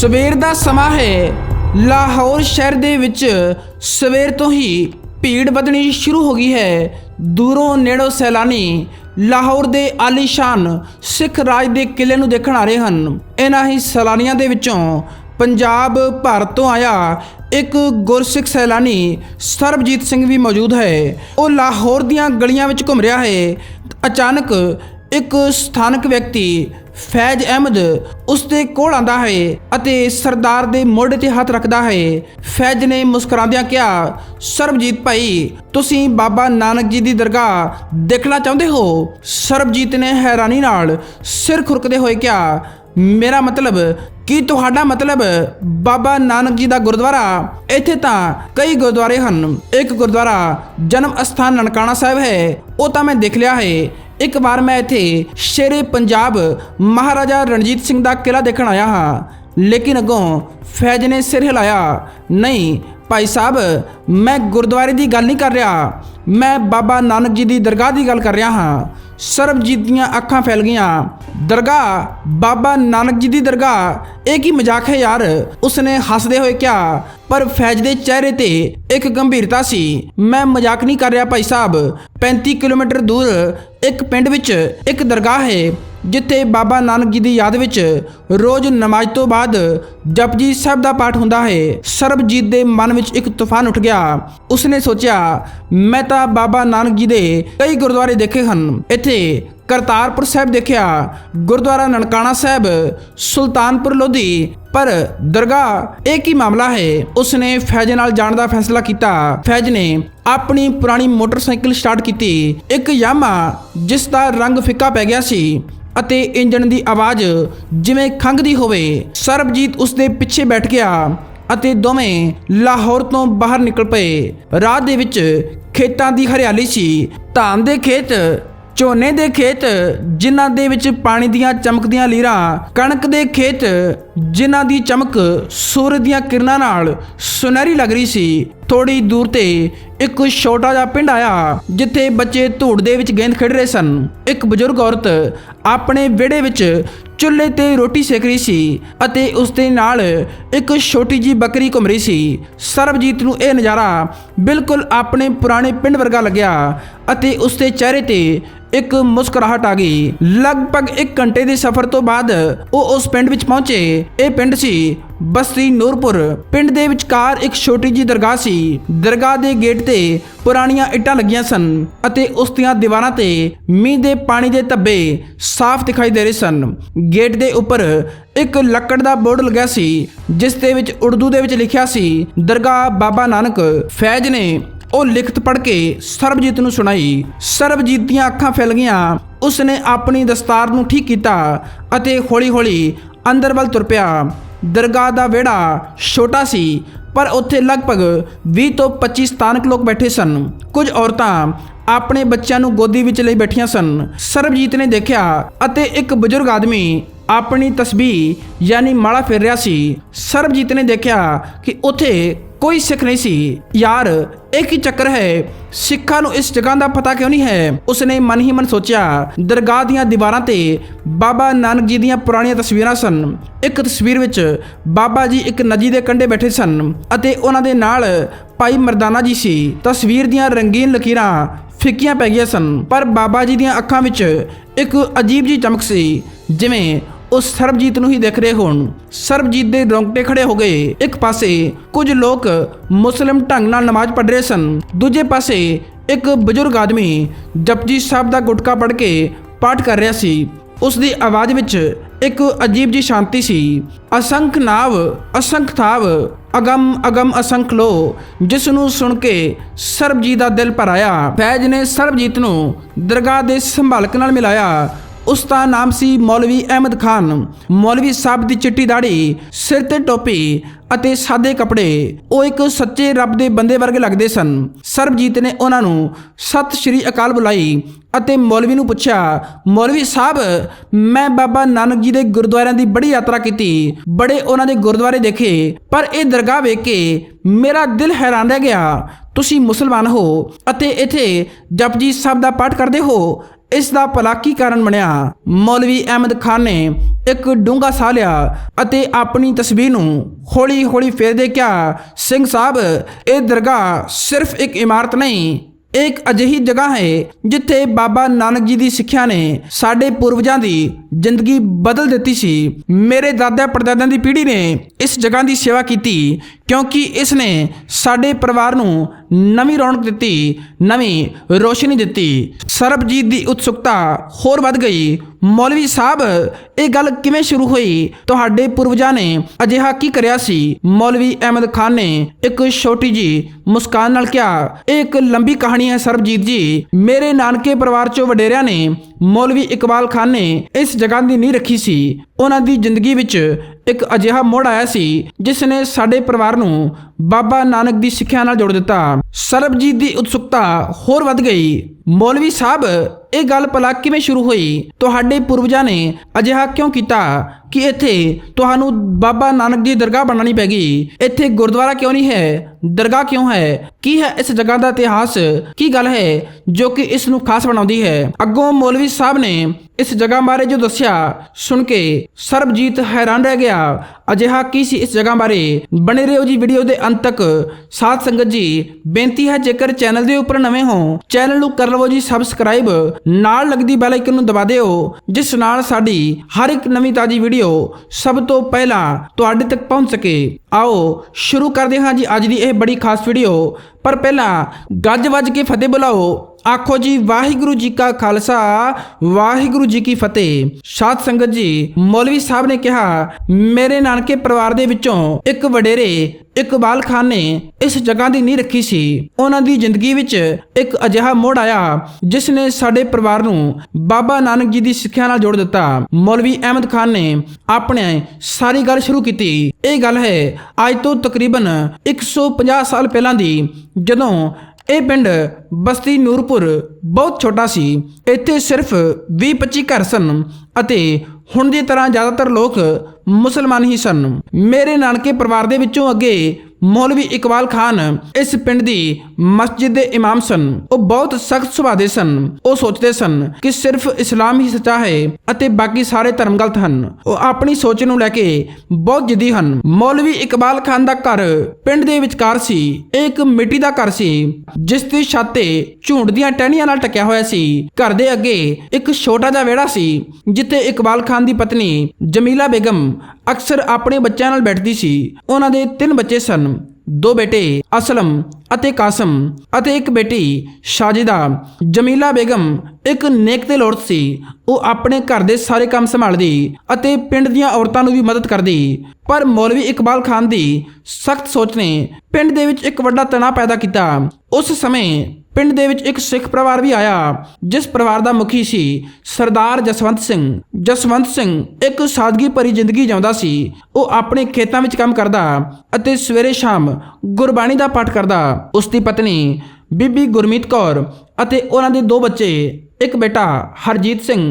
ਸਵੇਰ ਦਾ ਸਮਾਂ ਹੈ। ਲਾਹੌਰ ਸ਼ਹਿਰ ਦੇ ਵਿੱਚ ਸਵੇਰ ਤੋਂ ਹੀ ਭੀੜ ਵਧਣੀ ਸ਼ੁਰੂ ਹੋ ਗਈ ਹੈ। ਦੂਰੋਂ ਨੇੜੋਂ ਸੈਲਾਨੀ ਲਾਹੌਰ ਦੇ ਆਲੀਸ਼ਾਨ ਸਿੱਖ ਰਾਜ ਦੇ ਕਿਲੇ ਨੂੰ ਦੇਖਣ ਆ ਰਹੇ ਹਨ। ਇਹਨਾਂ ਹੀ ਸੈਲਾਨੀਆਂ ਦੇ ਵਿੱਚੋਂ ਪੰਜਾਬ ਭਾਰਤ ਤੋਂ ਆਇਆ ਇੱਕ ਗੁਰਸਿੱਖ ਸੈਲਾਨੀ ਸਰਬਜੀਤ ਸਿੰਘ ਵੀ ਮੌਜੂਦ ਹੈ। ਉਹ ਲਾਹੌਰ ਦੀਆਂ ਗਲੀਆਂ ਵਿੱਚ ਘੁੰਮ ਰਿਹਾ ਹੈ। ਅਚਾਨਕ ਇੱਕ ਸਥਾਨਕ ਵਿਅਕਤੀ ਫੈਜ਼ ਅਹਿਮਦ ਉਸ ਦੇ ਕੋਲ ਆਂਦਾ ਹੈ ਅਤੇ ਸਰਦਾਰ ਦੇ ਮੋਢੇ ਤੇ ਹੱਥ ਰੱਖਦਾ ਹੈ। ਫੈਜ਼ ਨੇ ਮੁਸਕਰਾਉਂਦਿਆਂ ਕਿਹਾ, ਸਰਬਜੀਤ ਭਾਈ, ਤੁਸੀਂ ਬਾਬਾ ਨਾਨਕ ਜੀ ਦੀ ਦਰਗਾਹ ਦੇਖਣਾ ਚਾਹੁੰਦੇ ਹੋ? ਸਰਬਜੀਤ ਨੇ ਹੈਰਾਨੀ ਨਾਲ ਸਿਰ ਖੁਰਕਦੇ ਹੋਏ ਕਿਹਾ, ਮੇਰਾ ਮਤਲਬ ਕੀ ਤੁਹਾਡਾ ਮਤਲਬ? ਬਾਬਾ ਨਾਨਕ ਜੀ ਦਾ ਗੁਰਦੁਆਰਾ? ਇੱਥੇ ਤਾਂ ਕਈ ਗੁਰਦੁਆਰੇ ਹਨ। ਇੱਕ ਗੁਰਦੁਆਰਾ ਜਨਮ ਅਸਥਾਨ ਨਨਕਾਣਾ ਸਾਹਿਬ ਹੈ। ਉਹ ਤਾਂ ਮੈਂ ਦੇਖ ਲਿਆ ਹੈ। ਇੱਕ ਵਾਰ ਮੈਂ ਇੱਥੇ ਸ਼ੇਰੇ ਪੰਜਾਬ ਮਹਾਰਾਜਾ ਰਣਜੀਤ ਸਿੰਘ ਦਾ ਕਿਲਾ ਦੇਖਣ ਆਇਆ ਹਾਂ। ਲੇਕਿਨ ਅਗੋਂ ਫੈਜ਼ ਨੇ ਸਿਰ ਹਿਲਾਇਆ। ਨਹੀਂ, ਭਾਈ ਸਾਹਿਬ, ਮੈਂ ਗੁਰਦੁਆਰੇ ਦੀ ਗੱਲ ਨਹੀਂ ਕਰ ਰਿਹਾ। ਮੈਂ ਬਾਬਾ ਨਾਨਕ ਜੀ ਦੀ ਦਰਗਾਹ ਦੀ ਗੱਲ ਕਰ ਰਿਹਾ ਹਾਂ। ਸਰਬਜੀਤ ਦੀਆਂ ਅੱਖਾਂ ਫੈਲ ਗਈਆਂ। ਦਰਗਾਹ, ਬਾਬਾ ਨਾਨਕ ਜੀ ਦੀ ਦਰਗਾਹ। ਇਹ ਕੀ ਮਜ਼ਾਕ ਹੈ ਯਾਰ? ਉਸਨੇ ਹੱਸਦੇ ਹੋਏ ਕਿਹਾ, ਪਰ ਫੈਜ਼ ਦੇ ਚਿਹਰੇ ਤੇ ਇੱਕ ਗੰਭੀਰਤਾ ਸੀ। ਮੈਂ ਮਜ਼ਾਕ ਨਹੀਂ ਕਰ ਰਿਹਾ ਭਾਈ ਸਾਹਿਬ। 35 ਕਿਲੋਮੀਟਰ ਦੂਰ ਇੱਕ ਪਿੰਡ ਵਿੱਚ ਇੱਕ ਦਰਗਾਹ ਹੈ। ਜਿੱਥੇ ਬਾਬਾ ਨਾਨਕ ਜੀ ਦੀ ਯਾਦ ਵਿੱਚ ਰੋਜ਼ ਨਮਾਜ਼ ਤੋਂ ਬਾਅਦ ਜਪਜੀ ਸਾਹਿਬ ਦਾ ਪਾਠ ਹੁੰਦਾ ਹੈ, ਸਰਬਜੀਤ ਦੇ ਮਨ ਵਿੱਚ ਇੱਕ ਤੂਫਾਨ ਉੱਠ ਗਿਆ। ਉਸਨੇ ਸੋਚਿਆ, ਮੈਂ ਤਾਂ ਬਾਬਾ ਨਾਨਕ ਜੀ ਦੇ ਕਈ ਗੁਰਦੁਆਰੇ ਦੇਖੇ ਹਨ। ਇੱਥੇ ਕਰਤਾਰਪੁਰ ਸਾਹਿਬ ਦੇਖਿਆ, ਗੁਰਦੁਆਰਾ ਨਨਕਾਣਾ ਸਾਹਿਬ, ਸੁਲਤਾਨਪੁਰ ਲੋਧੀ, ਪਰ ਦਰਗਾਹ ਇਹ ਕੀ ਮਾਮਲਾ ਹੈ? ਉਸਨੇ ਫੈਜ਼ ਨਾਲ ਜਾਣ ਦਾ ਫੈਸਲਾ ਕੀਤਾ। ਫੈਜ਼ ਨੇ ਆਪਣੀ ਪੁਰਾਣੀ ਮੋਟਰਸਾਈਕਲ ਸਟਾਰਟ ਕੀਤੀ। ਇੱਕ ਯਾਮਾ, ਜਿਸ ਦਾ ਰੰਗ ਫਿੱਕਾ ਪੈ ਗਿਆ ਸੀ। ਅਤੇ ਇੰਜਣ ਦੀ ਆਵਾਜ਼ ਜਿਵੇਂ ਖੰਗਦੀ ਹੋਵੇ, ਸਰਬਜੀਤ ਉਸ ਦੇ ਪਿੱਛੇ ਬੈਠ ਗਿਆ ਅਤੇ ਦੋਵੇਂ ਲਾਹੌਰ ਤੋਂ ਬਾਹਰ ਨਿਕਲ ਪਏ। ਰਾਹ ਦੇ ਵਿੱਚ ਖੇਤਾਂ ਦੀ ਹਰਿਆਲੀ ਸੀ। ਧਾਨ ਦੇ ਖੇਤ, ਝੋਨੇ ਦੇ ਖੇਤ, ਜਿਨ੍ਹਾਂ ਦੇ ਵਿੱਚ ਪਾਣੀ ਦੀਆਂ ਚਮਕਦੀਆਂ ਲੀਰਾਂ, ਕਣਕ ਦੇ ਖੇਤ, ਜਿਨ੍ਹਾਂ ਦੀ ਚਮਕ ਸੂਰਜ ਦੀਆਂ ਕਿਰਨਾਂ ਨਾਲ ਸੁਨਹਿਰੀ ਲੱਗ ਰਹੀ ਸੀ। ਥੋੜੀ ਦੂਰ ਤੇ ਇੱਕ ਛੋਟਾ ਜਿਹਾ ਪਿੰਡ ਆਇਆ, ਜਿੱਥੇ ਬੱਚੇ ਧੂੜ ਦੇ ਵਿੱਚ ਗੇਂਦ ਖੇਡ ਰਹੇ ਸਨ। ਇੱਕ ਬਜ਼ੁਰਗ ਔਰਤ ਆਪਣੇ ਵਿਹੜੇ ਵਿੱਚ ਚੁੱਲ੍ਹੇ ਤੇ ਰੋਟੀ ਸੇਕ ਰਹੀ ਸੀ ਅਤੇ ਉਸ ਦੇ ਨਾਲ ਇੱਕ ਛੋਟੀ ਜੀ ਬੱਕਰੀ ਘੁੰਮ ਰਹੀ ਸੀ। ਸਰਬਜੀਤ ਨੂੰ ਇਹ ਨਜ਼ਾਰਾ ਬਿਲਕੁਲ ਆਪਣੇ ਪੁਰਾਣੇ ਪਿੰਡ ਵਰਗਾ ਲੱਗਿਆ ਅਤੇ ਉਸ ਦੇ ਚਿਹਰੇ ਤੇ ਇੱਕ ਮੁਸਕਰਾਹਟ ਆ ਗਈ। ਲਗਭਗ 1 ਘੰਟੇ ਦੇ ਸਫ਼ਰ ਤੋਂ ਬਾਅਦ ਉਹ ਉਸ ਪਿੰਡ ਵਿੱਚ ਪਹੁੰਚੇ। ਇਹ ਪਿੰਡ ਸੀ ਬਸਤੀ ਨੂਰਪੁਰ ਪਿੰਡ ਦੇ ਵਿਚਕਾਰ ਇੱਕ ਛੋਟੀ ਜੀ ਦਰਗਾਹ ਸੀ। ਦਰਗਾਹ ਦੇ ਗੇਟ ਤੇ ਪੁਰਾਣੀਆਂ ਇੱਟਾਂ ਲੱਗੀਆਂ ਸਨ ਅਤੇ ਉਸ ਦੀਆਂ ਦੀਵਾਰਾਂ ਤੇ ਮੀਂਹ ਦੇ ਪਾਣੀ ਦੇ ਧੱਬੇ ਸਾਫ਼ ਦਿਖਾਈ ਦੇ ਰਹੇ ਸਨ। ਗੇਟ ਦੇ ਉੱਪਰ ਇੱਕ ਲੱਕੜ ਦਾ ਬੋਰਡ ਲੱਗਿਆ ਸੀ, ਜਿਸ ਦੇ ਵਿੱਚ ਉਰਦੂ ਦੇ ਵਿੱਚ ਲਿਖਿਆ ਸੀ, ਦਰਗਾਹ ਬਾਬਾ ਨਾਨਕ। ਫੈਜ਼ ਨੇ ਉਹ ਲਿਖਤ ਪੜ੍ਹ ਕੇ ਸਰਬਜੀਤ ਨੂੰ ਸੁਣਾਈ। ਸਰਬਜੀਤ ਦੀਆਂ ਅੱਖਾਂ ਫੈਲ ਗਈਆਂ। ਉਸਨੇ ਆਪਣੀ ਦਸਤਾਰ ਨੂੰ ਠੀਕ ਕੀਤਾ ਅਤੇ ਹੌਲੀ-ਹੌਲੀ ਅੰਦਰ ਵੱਲ ਤੁਰ ਪਿਆ। ਦਰਗਾਹ ਦਾ ਵਿਹੜਾ ਛੋਟਾ ਸੀ, ਪਰ ਉੱਥੇ ਲਗਭਗ 20 ਤੋਂ 25 ਸਥਾਨਕ ਲੋਕ ਬੈਠੇ ਸਨ। ਕੁਝ ਔਰਤਾਂ ਆਪਣੇ ਬੱਚਿਆਂ ਨੂੰ ਗੋਦੀ ਵਿੱਚ ਲਈ ਬੈਠੀਆਂ ਸਨ। ਸਰਬਜੀਤ ਨੇ ਦੇਖਿਆ ਅਤੇ ਇੱਕ ਬਜ਼ੁਰਗ ਆਦਮੀ ਆਪਣੀ ਤਸਬੀਹ, ਯਾਨੀ ਮਾਲਾ ਫੇਰ ਰਿਹਾ ਸੀ। ਸਰਬਜੀਤ ਨੇ ਦੇਖਿਆ ਕਿ ਉੱਥੇ ਕੋਈ ਸਿੱਖ ਨਹੀਂ ਸੀ। ਯਾਰ ਇਹ ਕੀ ਚੱਕਰ ਹੈ, ਸਿੱਖਾਂ ਨੂੰ ਇਸ ਜਗ੍ਹਾ ਦਾ ਪਤਾ ਕਿਉਂ ਨਹੀਂ ਹੈ? ਉਸਨੇ ਮਨ ਹੀ ਮਨ ਸੋਚਿਆ, ਦਰਗਾਹ ਦੀਆਂ ਦੀਵਾਰਾਂ ਤੇ ਬਾਬਾ ਨਾਨਕ ਜੀ ਦੀਆਂ ਪੁਰਾਣੀਆਂ ਤਸਵੀਰਾਂ ਸਨ। ਇੱਕ ਤਸਵੀਰ ਵਿੱਚ ਬਾਬਾ ਜੀ ਇੱਕ ਨਦੀ ਦੇ ਕੰਢੇ ਬੈਠੇ ਸਨ ਅਤੇ ਉਹਨਾਂ ਦੇ ਨਾਲ ਭਾਈ ਮਰਦਾਨਾ ਜੀ ਸੀ। ਤਸਵੀਰ ਦੀਆਂ ਰੰਗੀਨ ਲਕੀਰਾਂ ਫਿੱਕੀਆਂ ਪੈ ਗਈਆਂ ਸਨ, ਪਰ ਬਾਬਾ ਜੀ ਦੀਆਂ ਅੱਖਾਂ ਵਿੱਚ ਇੱਕ ਅਜੀਬ ਜੀ ਚਮਕ ਸੀ, ਜਿਵੇਂ ਉਹ ਸਰਬਜੀਤ ਨੂੰ ਹੀ ਦੇਖ ਰਹੇ ਹੋਣ ਸਰਬਜੀਤ ਦੇ ਰੌਂਗਟੇ ਖੜੇ ਹੋ ਗਏ ਇੱਕ ਪਾਸੇ ਕੁਝ ਲੋਕ ਮੁਸਲਿਮ ਢੰਗ ਨਾਲ ਨਮਾਜ਼ ਪੜ੍ਹ ਰਹੇ ਸਨ ਦੂਜੇ ਪਾਸੇ ਇੱਕ ਬਜ਼ੁਰਗ ਆਦਮੀ ਜਪਜੀ ਸਾਹਿਬ ਦਾ ਗੁਟਕਾ ਪੜ੍ਹ ਕੇ ਪਾਠ ਕਰ ਰਿਹਾ ਸੀ ਉਸ ਦੀ ਆਵਾਜ਼ ਵਿੱਚ ਇੱਕ ਅਜੀਬ ਜੀ ਸ਼ਾਂਤੀ ਸੀ ਅਸੰਖ ਨਾਵ ਅਸੰਖ ਥਾਵ ਅਗਮ ਅਗਮ ਅਸੰਖ ਲੋ ਜਿਸ ਨੂੰ ਸੁਣ ਕੇ ਸਰਬਜੀਤ ਦਾ ਦਿਲ ਭਰ ਆਇਆ ਫੈਜ਼ ਨੇ ਸਰਬਜੀਤ ਨੂੰ ਦਰਗਾਹ ਦੇ ਸੰਭਾਲਕ ਨਾਲ ਮਿਲਾਇਆ ਉਸ ਦਾ ਨਾਮ ਸੀ ਮੌਲਵੀ ਅਹਿਮਦ ਖਾਨ। ਮੌਲਵੀ ਸਾਹਿਬ ਦੀ ਚਿੱਟੀ ਦਾੜੀ, ਸਿਰ ਤੇ ਟੋਪੀ ਅਤੇ ਸਾਦੇ ਕੱਪੜੇ, ਉਹ ਇੱਕ ਸੱਚੇ ਰੱਬ ਦੇ ਬੰਦੇ ਵਰਗੇ ਲੱਗਦੇ ਸਨ। ਸਰਬਜੀਤ ਨੇ ਉਹਨਾਂ ਨੂੰ ਸਤਿ ਸ਼੍ਰੀ ਅਕਾਲ ਬੁਲਾਈ ਅਤੇ ਮੌਲਵੀ ਨੂੰ ਪੁੱਛਿਆ, ਮੌਲਵੀ ਸਾਹਿਬ, ਮੈਂ ਬਾਬਾ ਨਾਨਕ ਜੀ ਦੇ ਗੁਰਦੁਆਰਿਆਂ ਦੀ ਬੜੀ ਯਾਤਰਾ ਕੀਤੀ। ਬੜੇ ਉਹਨਾਂ ਦੇ ਗੁਰਦੁਆਰੇ ਦੇਖੇ, ਪਰ ਇਹ ਦਰਗਾਹ ਵੇਖ ਕੇ ਮੇਰਾ ਦਿਲ ਹੈਰਾਨ ਰਹਿ ਗਿਆ। ਤੁਸੀਂ ਮੁਸਲਮਾਨ ਹੋ ਅਤੇ ਇੱਥੇ ਜਪਜੀ ਸਾਹਿਬ ਦਾ ਪਾਠ ਕਰਦੇ ਹੋ? ਇਸ ਦਾ ਭਲਾ ਕੀ ਕਾਰਨ ਬਣਿਆ? ਮੌਲਵੀ ਅਹਿਮਦ ਖਾਨ ਨੇ ਇੱਕ ਡੂੰਘਾ ਸਾਹ ਲਿਆ ਅਤੇ ਆਪਣੀ ਤਸਵੀਰ ਨੂੰ ਹੌਲੀ-ਹੌਲੀ ਫੇਰਦੇ ਕਿਹਾ, ਸਿੰਘ ਸਾਹਿਬ, ਇਹ ਦਰਗਾਹ ਸਿਰਫ ਇੱਕ ਇਮਾਰਤ ਨਹੀਂ ਇਹ ਇੱਕ ਅਜਿਹੀ ਜਗ੍ਹਾ ਹੈ ਜਿੱਥੇ ਬਾਬਾ ਨਾਨਕ ਜੀ ਦੀ ਸਿੱਖਿਆ ਨੇ ਸਾਡੇ ਪੂਰਵਜਾਂ ਦੀ ਜ਼ਿੰਦਗੀ ਬਦਲ ਦਿੱਤੀ ਸੀ। ਮੇਰੇ ਦਾਦਾ ਪੜਦਾਦਿਆਂ ਦੀ ਪੀੜ੍ਹੀ ਨੇ ਇਸ ਜਗ੍ਹਾ ਦੀ ਸੇਵਾ ਕੀਤੀ ਕਿਉਂਕਿ ਇਸ ਨੇ ਸਾਡੇ ਪਰਿਵਾਰ ਨੂੰ ਨਵੀਂ ਰੌਣਕ ਦਿੱਤੀ, ਨਵੀਂ ਰੋਸ਼ਨੀ ਦਿੱਤੀ। ਸਰਬਜੀਤ ਦੀ ਉਤਸੁਕਤਾ ਹੋਰ ਵੱਧ ਗਈ। ਮੌਲਵੀ ਸਾਹਿਬ, ਇਹ ਗੱਲ ਕਿਵੇਂ ਸ਼ੁਰੂ ਹੋਈ? ਤੁਹਾਡੇ ਪੂਰਵਜਾਂ ਨੇ ਅਜਿਹਾ ਕੀ ਕਰਿਆ ਸੀ? ਮੌਲਵੀ ਅਹਿਮਦ ਖਾਨ ਨੇ ਇੱਕ ਛੋਟੀ ਜੀ ਮੁਸਕਾਨ ਨਾਲ ਕਿਹਾ, ਇਹ ਇੱਕ ਲੰਬੀ ਕਹਾਣੀ ਹੈ ਸਰਬਜੀਤ ਜੀ। ਮੇਰੇ ਨਾਨਕੇ ਪਰਿਵਾਰ ਚੋਂ ਵਡੇਰਿਆਂ ਨੇ ਮੌਲਵੀ ਇਕਬਾਲ ਖਾਨ ਨੇ ਇਸ ਜਗ੍ਹਾ ਦੀ ਨੀਂਹ ਰੱਖੀ ਸੀ। ਉਹਨਾਂ ਦੀ ਜ਼ਿੰਦਗੀ ਵਿੱਚ ਇੱਕ ਅਜਿਹਾ ਮੋੜ ਆਇਆ ਸੀ, ਜਿਸ ਨੇ ਸਾਡੇ ਪਰਿਵਾਰ ਨੂੰ ਬਾਬਾ ਨਾਨਕ ਦੀ ਸਿੱਖਿਆ ਨਾਲ ਜੋੜ ਦਿੱਤਾ। ਸਰਬਜੀਤ ਦੀ ਉਤਸੁਕਤਾ ਹੋਰ ਵੱਧ ਗਈ। ਮੌਲਵੀ ਸਾਹਿਬ, ਇਹ ਗੱਲ ਭਲਾ ਕਿਵੇਂ ਸ਼ੁਰੂ ਹੋਈ? ਤੁਹਾਡੇ ਪੂਰਵਜਾਂ ਨੇ ਅਜਿਹਾ ਕਿਉਂ ਕੀਤਾ? ਕਿ ਇੱਥੇ ਤੁਹਾਨੂੰ ਬਾਬਾ ਨਾਨਕ ਦੀ ਦਰਗਾਹ ਬਣਾਉਣੀ ਪੈ ਇੱਥੇ ਗੁਰਦੁਆਰਾ ਕਿਉਂ ਨਹੀਂ ਹੈ? ਦਰਗਾਹ ਕਿਉਂ ਹੈ? ਕੀ ਹੈ ਇਸ ਜਗ੍ਹਾ ਦਾ ਇਤਿਹਾਸ? ਕੀ ਗੱਲ ਹੈ ਜੋ ਕਿ ਇਸ ਨੂੰ ਖਾਸ ਬਣਾਉਂਦੀ ਹੈ? ਅੱਗੋਂ ਮੌਲਵੀ ਸਾਹਿਬ ਨੇ ਇਸ ਜਗ੍ਹਾ ਬਾਰੇ ਜੋ ਦੱਸਿਆ, ਸੁਣ ਕੇ ਸਰਬਜੀਤ ਹੈਰਾਨ ਰਹਿ ਗਿਆ। ਅਜਿਹਾ ਕੀ ਸੀ ਇਸ ਜਗ੍ਹਾ ਬਾਰੇ? ਬਣੇ ਰਹੋ ਜੀ ਵੀਡੀਓ ਦੇ ਅੰਤ ਤੱਕ। ਸਾਥ ਸੰਗਤ ਜੀ, ਬੇਨਤੀ ਹੈ ਜੇਕਰ ਚੈਨਲ ਦੇ ਉੱਪਰ ਨਵੇਂ ਹੋ ਚੈਨਲ ਨੂੰ ਕਰ ਲਵੋ ਜੀ ਸਬਸਕ੍ਰਾਈਬ ਨਾਲ ਲੱਗਦੀ ਬੈਲ ਆਈਕਨ ਨੂੰ ਦਬਾ ਦਿਓ, ਜਿਸ ਨਾਲ ਸਾਡੀ ਹਰ ਇੱਕ ਨਵੀਂ ਤਾਜੀ ਵੀਡੀਓ ਸਭ ਤੋਂ ਪਹਿਲਾਂ ਤੁਹਾਡੇ ਤੱਕ ਪਹੁੰਚ ਸਕੇ। ਆਓ, ਸ਼ੁਰੂ ਕਰਦੇ ਹਾਂ ਜੀ ਅੱਜ ਦੀ ਇਹ ਬੜੀ ਖਾਸ ਵੀਡੀਓ ਪਰ ਪਹਿਲਾਂ ਗੱਜ ਵੱਜ ਕੇ ਫਤਿਹ ਬੁਲਾਓ। ਆਖੋ ਜੀ, ਵਾਹਿਗੁਰੂ ਜੀ ਕਾ ਖਾਲਸਾ, ਵਾਹਿਗੁਰੂ ਜੀ ਕੀ ਫਤਿਹ। ਸਾਧ ਸੰਗਤ ਜੀ, ਮੌਲਵੀ ਸਾਹਿਬ ਨੇ ਕਿਹਾ, ਮੇਰੇ ਨਾਨਕੇ ਪਰਿਵਾਰ ਦੇ ਵਿੱਚੋਂ ਇੱਕ ਵਡੇਰੇ ਇਕਬਾਲ ਖਾਨ ਨੇ ਇਸ ਜਗ੍ਹਾ ਦੀ ਨੀਂਹ ਰੱਖੀ ਸੀ। ਉਹਨਾਂ ਦੀ ਜ਼ਿੰਦਗੀ ਵਿੱਚ ਇੱਕ ਅਜਿਹਾ ਮੋੜ ਆਇਆ, ਜਿਸ ਨੇ ਸਾਡੇ ਪਰਿਵਾਰ ਨੂੰ ਬਾਬਾ ਨਾਨਕ ਜੀ ਦੀ ਸਿੱਖਿਆ ਨਾਲ ਜੋੜ ਦਿੱਤਾ। ਮੌਲਵੀ ਅਹਿਮਦ ਖਾਨ ਨੇ ਆਪਣੇ ਸਾਰੀ ਗੱਲ ਸ਼ੁਰੂ ਕੀਤੀ। ਇਹ ਗੱਲ ਹੈ, ਅੱਜ ਤੋਂ ਤਕਰੀਬਨ 150 ਸਾਲ ਪਹਿਲਾਂ ਦੀ, ਜਦੋਂ ਇਹ ਪਿੰਡ ਬਸਤੀ ਨੂਰਪੁਰ ਬਹੁਤ ਛੋਟਾ ਸੀ। ਇੱਥੇ ਸਿਰਫ 20-25 ਘਰ ਸਨ ਅਤੇ ਹੁਣ ਦੀ ਤਰ੍ਹਾਂ ਜ਼ਿਆਦਾਤਰ ਲੋਕ ਮੁਸਲਮਾਨ ਹੀ ਸਨ। ਮੇਰੇ ਨਾਨਕੇ ਪਰਿਵਾਰ ਦੇ ਵਿੱਚੋਂ ਅੱਗੇ ਮੌਲਵੀ ਇਕਬਾਲ ਖਾਨ ਇਸ ਪਿੰਡ ਦੀ ਮਸਜਿਦ ਦੇ ਇਮਾਮ ਸਨ। ਉਹ ਬਹੁਤ ਸਖਤ ਸੁਭਾਅ ਦੇ ਸਨ। ਉਹ ਸੋਚਦੇ ਸਨ ਕਿ ਸਿਰਫ ਇਸਲਾਮ ਹੀ ਸੱਚਾ ਹੈ ਅਤੇ ਬਾਕੀ ਸਾਰੇ ਧਰਮ ਗਲਤ ਹਨ। ਉਹ ਆਪਣੀ ਸੋਚ ਨੂੰ ਲੈ ਕੇ ਬਹੁਤ ਜਿੱਦੀ ਹਨ। ਮੌਲਵੀ ਇਕਬਾਲ ਖਾਨ ਦਾ ਘਰ ਪਿੰਡ ਦੇ ਵਿਚਕਾਰ ਸੀ। ਇਹ ਇੱਕ ਮਿੱਟੀ ਦਾ ਘਰ ਸੀ, ਜਿਸ ਦੀ ਛੱਤ ਤੇ ਝੁੰਡ ਦੀਆਂ ਟਹਿਣੀਆਂ ਨਾਲ ਟਕਿਆ ਹੋਇਆ ਸੀ। ਘਰ ਦੇ ਅੱਗੇ ਇੱਕ ਛੋਟਾ ਜਿਹਾ ਵਿਹੜਾ ਸੀ, ਜਿੱਥੇ ਇਕਬਾਲ ਖਾਨ ਦੀ ਪਤਨੀ ਜਮੀਲਾ ਬੇਗਮ ਅਕਸਰ ਆਪਣੇ ਬੱਚਿਆਂ ਨਾਲ ਬੈਠਦੀ ਸੀ। ਉਹਨਾਂ ਦੇ ਤਿੰਨ ਬੱਚੇ ਸਨ। ਦੋ ਬੇਟੇ ਅਸਲਮ ਅਤੇ ਕਾਸਮ ਅਤੇ ਇੱਕ ਬੇਟੀ, ਸ਼ਾਜਿਦਾ, ਜਮੀਲਾ ਬੇਗਮ, ਇੱਕ ਨੇਕ ਤੇ ਲੋੜ ਸੀ। ਉਹ ਆਪਣੇ ਘਰ ਦੇ ਸਾਰੇ ਕੰਮ ਸੰਭਾਲਦੀ ਅਤੇ ਪਿੰਡ ਦੀਆਂ ਔਰਤਾਂ ਨੂੰ ਵੀ ਮਦਦ ਕਰਦੀ। ਪਰ ਮੌਲਵੀ ਇਕਬਾਲ ਖਾਨ ਦੀ ਸਖਤ ਸੋਚ ਨੇ ਪਿੰਡ ਦੇ ਵਿੱਚ ਇੱਕ ਵੱਡਾ ਤਣਾਅ ਪੈਦਾ ਕੀਤਾ। ਉਸ ਸਮੇਂ ਪਿੰਡ ਦੇ ਵਿੱਚ ਇੱਕ ਸਿੱਖ ਪਰਿਵਾਰ ਵੀ ਆਇਆ, ਜਿਸ ਪਰਿਵਾਰ ਦਾ ਮੁਖੀ ਸੀ ਸਰਦਾਰ ਜਸਵੰਤ ਸਿੰਘ। ਜਸਵੰਤ ਸਿੰਘ ਇੱਕ ਸਾਦਗੀ ਭਰੀ ਜ਼ਿੰਦਗੀ ਜਿਉਂਦਾ ਸੀ। ਉਹ ਆਪਣੇ ਖੇਤਾਂ ਵਿੱਚ ਕੰਮ ਕਰਦਾ ਅਤੇ ਸਵੇਰੇ ਸ਼ਾਮ ਗੁਰਬਾਣੀ ਦਾ ਪਾਠ ਕਰਦਾ। ਉਸ ਦੀ ਪਤਨੀ ਬੀਬੀ ਗੁਰਮੀਤ ਕੌਰ ਅਤੇ ਉਹਨਾਂ ਦੇ ਦੋ ਬੱਚੇ, ਇੱਕ ਬੇਟਾ ਹਰਜੀਤ ਸਿੰਘ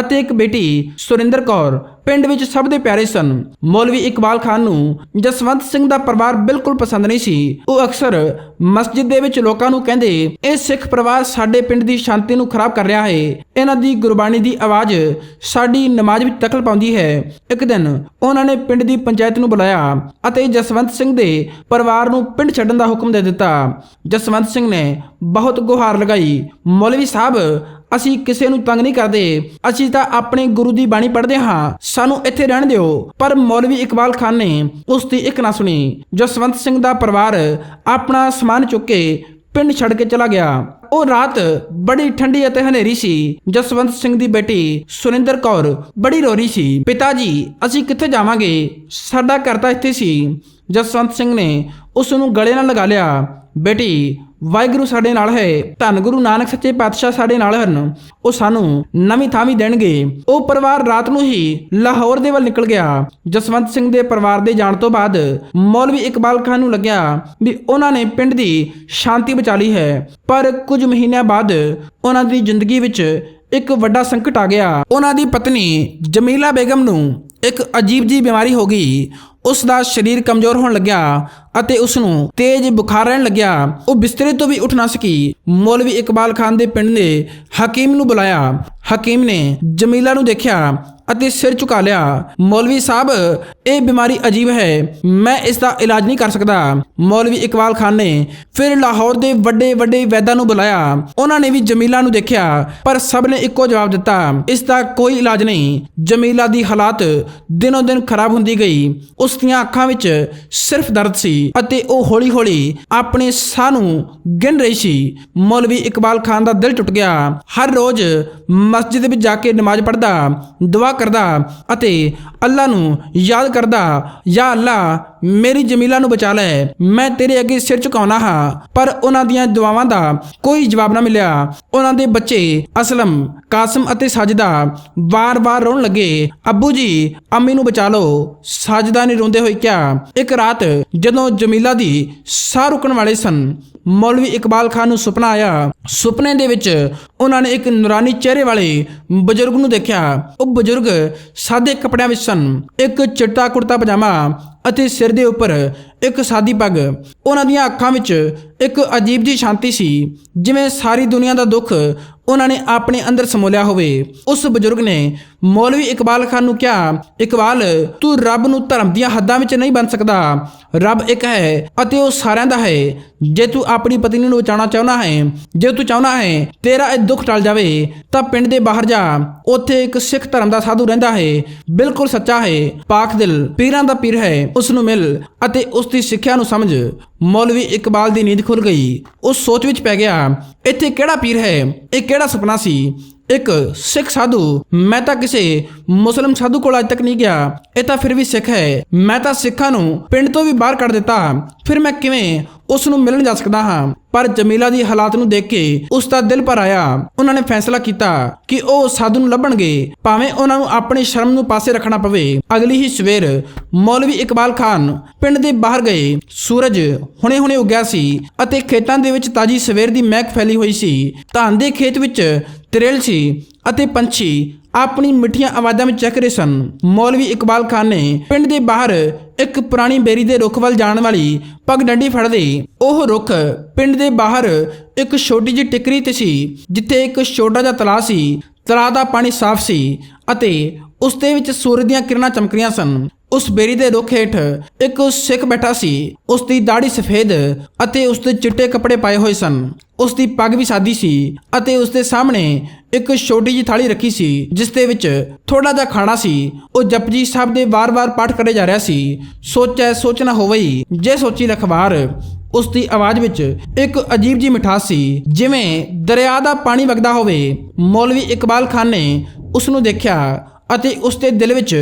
ਅਤੇ ਇੱਕ ਬੇਟੀ ਸੁਰਿੰਦਰ ਕੌਰ ਪਿੰਡ ਵਿੱਚ ਸਭ ਦੇ ਪਿਆਰੇ ਸਨ। ਮੌਲਵੀ ਇਕਬਾਲ ਖਾਨ ਨੂੰ ਜਸਵੰਤ ਸਿੰਘ ਦਾ ਪਰਿਵਾਰ ਬਿਲਕੁਲ ਪਸੰਦ ਨਹੀਂ ਸੀ। ਉਹ ਅਕਸਰ ਮਸਜਿਦ ਦੇ ਵਿੱਚ ਲੋਕਾਂ ਨੂੰ ਕਹਿੰਦੇ, ਇਹ ਸਿੱਖ ਪਰਿਵਾਰ ਸਾਡੇ ਪਿੰਡ ਦੀ ਸ਼ਾਂਤੀ ਨੂੰ ਖਰਾਬ ਕਰ ਰਿਹਾ ਹੈ। ਇਹਨਾਂ ਦੀ ਗੁਰਬਾਣੀ ਦੀ ਆਵਾਜ਼ ਸਾਡੀ ਨਮਾਜ਼ ਵਿੱਚ ਦਖਲ ਪਾਉਂਦੀ ਹੈ। ਇੱਕ ਦਿਨ ਉਹਨਾਂ ਨੇ ਪਿੰਡ ਦੀ ਪੰਚਾਇਤ ਨੂੰ ਬੁਲਾਇਆ ਅਤੇ ਜਸਵੰਤ ਸਿੰਘ ਦੇ ਪਰਿਵਾਰ ਨੂੰ ਪਿੰਡ ਛੱਡਣ ਦਾ ਹੁਕਮ ਦੇ ਦਿੱਤਾ। ਜਸਵੰਤ ਸਿੰਘ ਨੇ ਬਹੁਤ ਗੁਹਾਰ ਲਗਾਈ। ਮੌਲਵੀ ਸਾਹਿਬ ਅਸੀਂ ਕਿਸੇ ਨੂੰ ਤੰਗ ਨਹੀਂ ਕਰਦੇ। ਅਸੀਂ ਤਾਂ ਆਪਣੇ ਗੁਰੂ ਦੀ ਬਾਣੀ ਪੜ੍ਹਦੇ ਹਾਂ। ਸਾਨੂੰ ਇੱਥੇ ਰਹਿਣ ਦਿਓ। ਪਰ ਮੌਲਵੀ ਇਕਬਾਲ ਖਾਨ ਨੇ ਉਸ ਦੀ ਇੱਕ ਨਾ ਸੁਣੀ। ਜਸਵੰਤ ਸਿੰਘ ਦਾ ਪਰਿਵਾਰ ਆਪਣਾ ਸਮਾਨ ਚੁੱਕ ਕੇ ਪਿੰਡ ਛੱਡ ਕੇ ਚਲਾ ਗਿਆ। ਉਹ ਰਾਤ ਬੜੀ ਠੰਡੀ ਅਤੇ ਹਨੇਰੀ ਸੀ। ਜਸਵੰਤ ਸਿੰਘ ਦੀ ਬੇਟੀ ਸੁਰਿੰਦਰ ਕੌਰ ਬੜੀ ਰੋ ਰਹੀ ਸੀ। ਪਿਤਾ ਜੀ, ਅਸੀਂ ਕਿੱਥੇ ਜਾਵਾਂਗੇ? ਸਾਡਾ ਘਰ ਤਾਂ ਇੱਥੇ ਸੀ। ਜਸਵੰਤ ਸਿੰਘ ਨੇ ਉਸ ਨੂੰ ਗਲੇ ਨਾਲ ਲਗਾ ਲਿਆ। ਬੇਟੀ ਵਾਹਿਗੁਰੂ ਸਾਡੇ ਨਾਲ ਹੈ, ਧੰਨ ਗੁਰੂ ਨਾਨਕ ਸੱਚੇ ਪਾਤਸ਼ਾਹ ਸਾਡੇ ਨਾਲ ਹਨ। ਉਹ ਸਾਨੂੰ ਨਵੀਂ ਥਾਂ ਵੀ ਦੇਣਗੇ। ਉਹ ਪਰਿਵਾਰ ਰਾਤ ਨੂੰ ਹੀ ਲਾਹੌਰ ਦੇ ਵੱਲ ਨਿਕਲ ਗਿਆ। ਜਸਵੰਤ ਸਿੰਘ ਦੇ ਪਰਿਵਾਰ ਦੇ ਜਾਣ ਤੋਂ ਬਾਅਦ ਮੌਲਵੀ ਇਕਬਾਲ ਖਾਨ ਨੂੰ ਲੱਗਿਆ ਵੀ ਉਹਨਾਂ ਨੇ ਪਿੰਡ ਦੀ ਸ਼ਾਂਤੀ ਬਚਾ ਲਈ ਹੈ। ਪਰ ਕੁਝ ਮਹੀਨਿਆਂ ਬਾਅਦ ਉਹਨਾਂ ਦੀ ਜ਼ਿੰਦਗੀ ਵਿੱਚ ਇੱਕ ਵੱਡਾ ਸੰਕਟ ਆ ਗਿਆ। ਉਹਨਾਂ ਦੀ ਪਤਨੀ ਜਮੀਲਾ ਬੇਗਮ ਨੂੰ ਇੱਕ ਅਜੀਬ ਜੀ ਬਿਮਾਰੀ ਹੋ ਗਈ। ਉਸ ਦਾ ਸਰੀਰ ਕਮਜ਼ੋਰ ਹੋਣ ਲੱਗਿਆ ਅਤੇ ਉਸ ਨੂੰ ਤੇਜ਼ ਬੁਖਾਰ ਰਹਿਣ ਲੱਗਿਆ। ਉਹ ਬਿਸਤਰੇ ਤੋਂ ਵੀ ਉੱਠ ਨਾ ਸਕੀ। ਮੌਲਵੀ ਇਕਬਾਲ ਖਾਨ ਦੇ ਪਿੰਡ ਨੇ ਹਕੀਮ ਨੂੰ ਬੁਲਾਇਆ। ਹਕੀਮ ਨੇ ਜਮੀਲਾ ਨੂੰ ਦੇਖਿਆ। ਅਤੇ ਸਿਰ ਝੁਕਾ ਲਿਆ। ਮੌਲਵੀ ਸਾਹਿਬ, ਇਹ ਬਿਮਾਰੀ ਅਜੀਬ ਹੈ। ਮੈਂ ਇਸ ਦਾ ਇਲਾਜ ਨਹੀਂ ਕਰ ਸਕਦਾ। ਮੌਲਵੀ ਇਕਬਾਲ ਖਾਨ ਨੇ ਫਿਰ ਲਾਹੌਰ ਦੇ ਵੱਡੇ ਵੱਡੇ ਵੈਦਾਂ ਨੂੰ ਬੁਲਾਇਆ। ਉਹਨਾਂ ਨੇ ਵੀ ਜਮੀਲਾ ਨੂੰ ਦੇਖਿਆ, ਪਰ ਸਭ ਨੇ ਇੱਕੋ ਜਵਾਬ ਦਿੱਤਾ, ਇਸ ਦਾ ਕੋਈ ਇਲਾਜ ਨਹੀਂ। ਜਮੀਲਾ ਦੀ ਹਾਲਾਤ ਦਿਨੋਂ ਦਿਨ ਖਰਾਬ ਹੁੰਦੀ ਗਈ। ਉਸ ਦੀਆਂ ਅੱਖਾਂ ਵਿੱਚ ਸਿਰਫ ਦਰਦ ਸੀ ਅਤੇ ਉਹ ਹੌਲੀ-ਹੌਲੀ ਆਪਣੇ ਸਾਹ ਨੂੰ ਗਿਣ ਰਹੀ ਸੀ। ਮੌਲਵੀ ਇਕਬਾਲ ਖਾਨ ਦਾ ਦਿਲ ਟੁੱਟ ਗਿਆ। ਹਰ ਰੋਜ਼ ਮਸਜਿਦ ਵਿੱਚ ਜਾ ਕੇ ਨਮਾਜ਼ ਪੜ੍ਹਦਾ, ਦੁਆ ਕਰਦਾ ਅਤੇ ਅੱਲਾ ਨੂੰ ਯਾਦ ਕਰਦਾ, ਯਾ ਅੱਲਾ, ਮੇਰੀ ਜਮੀਲਾ ਨੂੰ ਬਚਾ ਲੈ, ਮੈਂ ਤੇਰੇ ਅੱਗੇ ਸਿਰ ਝੁਕਾਉਣਾ ਹਾਂ। ਪਰ ਉਹਨਾਂ ਦੀਆਂ ਦੁਆਵਾਂ ਦਾ ਕੋਈ ਜਵਾਬ ਨਾ ਮਿਲਿਆ। ਉਹਨਾਂ ਦੇ ਬੱਚੇ ਅਸਲਮ, ਕਾਸਮ ਅਤੇ ਸਾਜਦਾ ਵਾਰ-ਵਾਰ ਰੋਣ ਲੱਗੇ, ਅੱਬੂ ਜੀ, ਅੰਮੀ ਨੂੰ ਬਚਾ ਲਓ। ਸਾਜਦਾ ਨੇ ਰੋਂਦੇ ਹੋਏ ਕਿਹਾ, ਇੱਕ ਰਾਤ ਜਦੋਂ ਜਮੀਲਾ ਦੀ ਸਾਹ ਰੁਕਣ ਵਾਲੇ ਸਨ ਮੌਲਵੀ ਇਕਬਾਲ ਖਾਨ ਨੂੰ ਸੁਪਨਾ ਆਇਆ। ਸੁਪਨੇ ਦੇ ਵਿੱਚ ਉਹਨਾਂ ਨੇ ਇੱਕ ਨੂਰਾਨੀ ਚਿਹਰੇ ਵਾਲੇ ਬਜ਼ੁਰਗ ਨੂੰ ਦੇਖਿਆ। ਉਹ ਬਜ਼ੁਰਗ ਸਾਦੇ ਕੱਪੜਿਆਂ ਵਿੱਚ ਸਨ। ਇੱਕ ਚਿੱਟਾ ਕੁੜਤਾ ਪਜਾਮਾ ਅਤੇ ਸਿਰ ਦੇ ਉੱਪਰ ਇੱਕ ਸਾਦੀ ਪੱਗ। ਉਹਨਾਂ ਦੀਆਂ ਅੱਖਾਂ ਵਿੱਚ ਇੱਕ ਅਜੀਬ ਜੀ ਸ਼ਾਂਤੀ ਸੀ, ਜਿਵੇਂ ਸਾਰੀ ਦੁਨੀਆ ਦਾ ਦੁੱਖ ਉਹਨਾਂ ਨੇ ਆਪਣੇ ਅੰਦਰ ਸਮੋਲਿਆ ਹੋਵੇ। ਉਸ ਬਜ਼ੁਰਗ ਨੇ ਮੌਲਵੀ ਇਕਬਾਲ ਖਾਨ ਨੂੰ ਕਿਹਾ, ਇਕਬਾਲ, ਤੂੰ ਰੱਬ ਨੂੰ ਧਰਮ ਦੀਆਂ ਹੱਦਾਂ ਵਿੱਚ ਨਹੀਂ ਬਣ ਸਕਦਾ। ਰੱਬ ਇੱਕ ਹੈ ਅਤੇ ਉਹ ਸਾਰਿਆਂ ਦਾ ਹੈ। ਜੇ ਤੂੰ ਆਪਣੀ ਪਤਨੀ ਨੂੰ ਬਚਾਉਣਾ ਚਾਹੁੰਦਾ ਹੈ, ਜੇ ਤੂੰ ਚਾਹੁੰਦਾ ਹੈ ਤੇਰਾ ਇਹ ਦੁੱਖ ਟਲ ਜਾਵੇ, ਤਾਂ ਪਿੰਡ ਦੇ ਬਾਹਰ ਜਾ। ਉੱਥੇ ਇੱਕ ਸਿੱਖ ਧਰਮ ਦਾ ਸਾਧੂ ਰਹਿੰਦਾ ਹੈ। ਬਿਲਕੁਲ ਸੱਚਾ ਹੈ। ਪਾਕ ਦਿਲ, ਪੀਰਾਂ ਦਾ ਪੀਰ ਹੈ। ਉਸ ਨੂੰ ਮਿਲ ਅਤੇ ਉਸ ਦੀ ਸਿੱਖਿਆ ਨੂੰ ਸਮਝ। ਮੌਲਵੀ ਇਕਬਾਲ ਦੀ ਨੀਂਦ ਖੁੱਲ ਗਈ। ਉਹ ਸੋਚ ਵਿੱਚ ਪੈ ਗਿਆ, ਇੱਥੇ ਕਿਹੜਾ ਪੀਰ ਹੈ? ਇਹ ਕਿਹੜਾ ਸੁਪਨਾ ਸੀ? ਇੱਕ ਸਿੱਖ ਸਾਧੂ। ਮੈਂ ਤਾਂ ਕਿਸੇ ਮੁਸਲਮ ਸਾਧੂ ਕੋਲ ਅਜ ਤੱਕ ਨਹੀਂ ਗਿਆ। ਇਹ ਤਾਂ ਫਿਰ ਵੀ ਸਿੱਖ ਹੈ। ਮੈਂ ਤਾਂ ਸਿੱਖਾਂ ਨੂੰ ਪਿੰਡ ਤੋਂ ਵੀ ਬਾਹਰ ਕੱਢ ਦਿੱਤਾ। ਫਿਰ ਮੈਂ ਕਿਵੇਂ ਉਸ ਨੂੰ ਮਿਲਣ ਜਾ ਸਕਦਾ ਹਾਂ? ਪਰ ਜਮੀਲਾ ਦੀ ਹਾਲਾਤ ਨੂੰ ਦੇਖ ਕੇ ਉਸ ਦਾ ਦਿਲ ਭਰ ਆਇਆ। ਉਹਨਾਂ ਨੇ ਫੈਸਲਾ ਕੀਤਾ ਕਿ ਉਹ ਸਾਧੂ ਨੂੰ ਲੱਭਣਗੇ। ਭਾਵੇਂ ਉਹਨਾਂ ਨੂੰ ਆਪਣੀ ਸ਼ਰਮ ਨੂੰ ਪਾਸੇ ਰੱਖਣਾ ਪਵੇ। ਅਗਲੀ ਹੀ ਸਵੇਰ ਮੌਲਵੀ ਇਕਬਾਲ ਖਾਨ ਪਿੰਡ ਦੇ ਬਾਹਰ ਗਏ। ਸੂਰਜ ਹੁਣੇ-ਹੁਣੇ ਉੱਗਿਆ ਸੀ ਅਤੇ ਖੇਤਾਂ ਦੇ ਵਿੱਚ ਤਾਜੀ ਸਵੇਰ ਦੀ ਮਹਿਕ ਫੈਲੀ ਹੋਈ ਸੀ। ਧਾਨ ਦੇ ਖੇਤ ਵਿੱਚ ਤਰੇਲ ਸੀ ਅਤੇ ਪੰਛੀ ਆਪਣੀ ਮਿੱਠੀਆਂ ਆਵਾਜ਼ਾਂ ਵਿੱਚ ਚੱਕ ਰਹੇ ਸਨ। ਮੌਲਵੀ ਇਕਬਾਲ ਖਾਨ ਨੇ ਪਿੰਡ ਦੇ ਬਾਹਰ ਇੱਕ ਪੁਰਾਣੀ ਬੇਰੀ ਦੇ ਰੁੱਖ ਵੱਲ ਜਾਣ ਵਾਲੀ ਪਗ ਡੰਡੀ ਫੜਦੇ ਉਹ ਰੁੱਖ ਪਿੰਡ ਦੇ ਬਾਹਰ ਇੱਕ ਛੋਟੀ ਜਿਹੀ ਟਿਕਰੀ ਤੇ ਸੀ, ਜਿੱਥੇ ਇੱਕ ਛੋਟਾ ਜਿਹਾ ਤਲਾਅ ਸੀ। ਤਲਾਅ ਦਾ ਪਾਣੀ ਸਾਫ਼ ਸੀ ਅਤੇ ਉਸ ਦੇ ਵਿੱਚ ਸੂਰਜ ਦੀਆਂ ਕਿਰਨਾਂ ਚਮਕ ਰਹੀਆਂ ਸਨ। ਉਸ ਬੇਰੀ ਦੇ ਰੁੱਖ ਹੇਠ ਇੱਕ ਸਿੱਖ ਬੈਠਾ ਸੀ। ਉਸ ਦੀ ਦਾੜੀ ਸਫੇਦ ਅਤੇ ਉਸ ਦੇ ਚਿੱਟੇ ਕੱਪੜੇ ਪਾਏ ਹੋਏ ਸਨ। ਉਸ ਦੀ ਪੱਗ ਵੀ ਸਾਦੀ ਸੀ ਅਤੇ ਉਸ ਦੇ ਸਾਹਮਣੇ ਇੱਕ ਛੋਟੀ ਜਿਹੀ ਥਾਲੀ ਰੱਖੀ ਸੀ, ਜਿਸ ਦੇ ਵਿੱਚ ਥੋੜਾ ਜਿਹਾ ਖਾਣਾ ਸੀ। ਉਹ ਜਪਜੀ ਸਾਹਿਬ ਦੇ ਵਾਰ-ਵਾਰ ਪਾਠ ਕਰੇ ਜਾ ਰਿਹਾ ਸੀ। ਸੋਚੈ ਸੋਚ ਨਾ ਹੋਵਈ। ਜੇ ਸੋਚੀ ਲਖਵਾਰ, ਉਸ ਦੀ ਆਵਾਜ਼ ਵਿੱਚ ਇੱਕ ਅਜੀਬ ਜੀ ਮਿਠਾਸ ਸੀ, ਜਿਵੇਂ ਦਰਿਆ ਦਾ ਪਾਣੀ ਵਗਦਾ ਹੋਵੇ। ਮੌਲਵੀ ਇਕਬਾਲ ਖਾਨ ਨੇ ਉਸ ਨੂੰ ਦੇਖਿਆ ਅਤੇ ਉਸ ਦੇ ਦਿਲ ਵਿੱਚ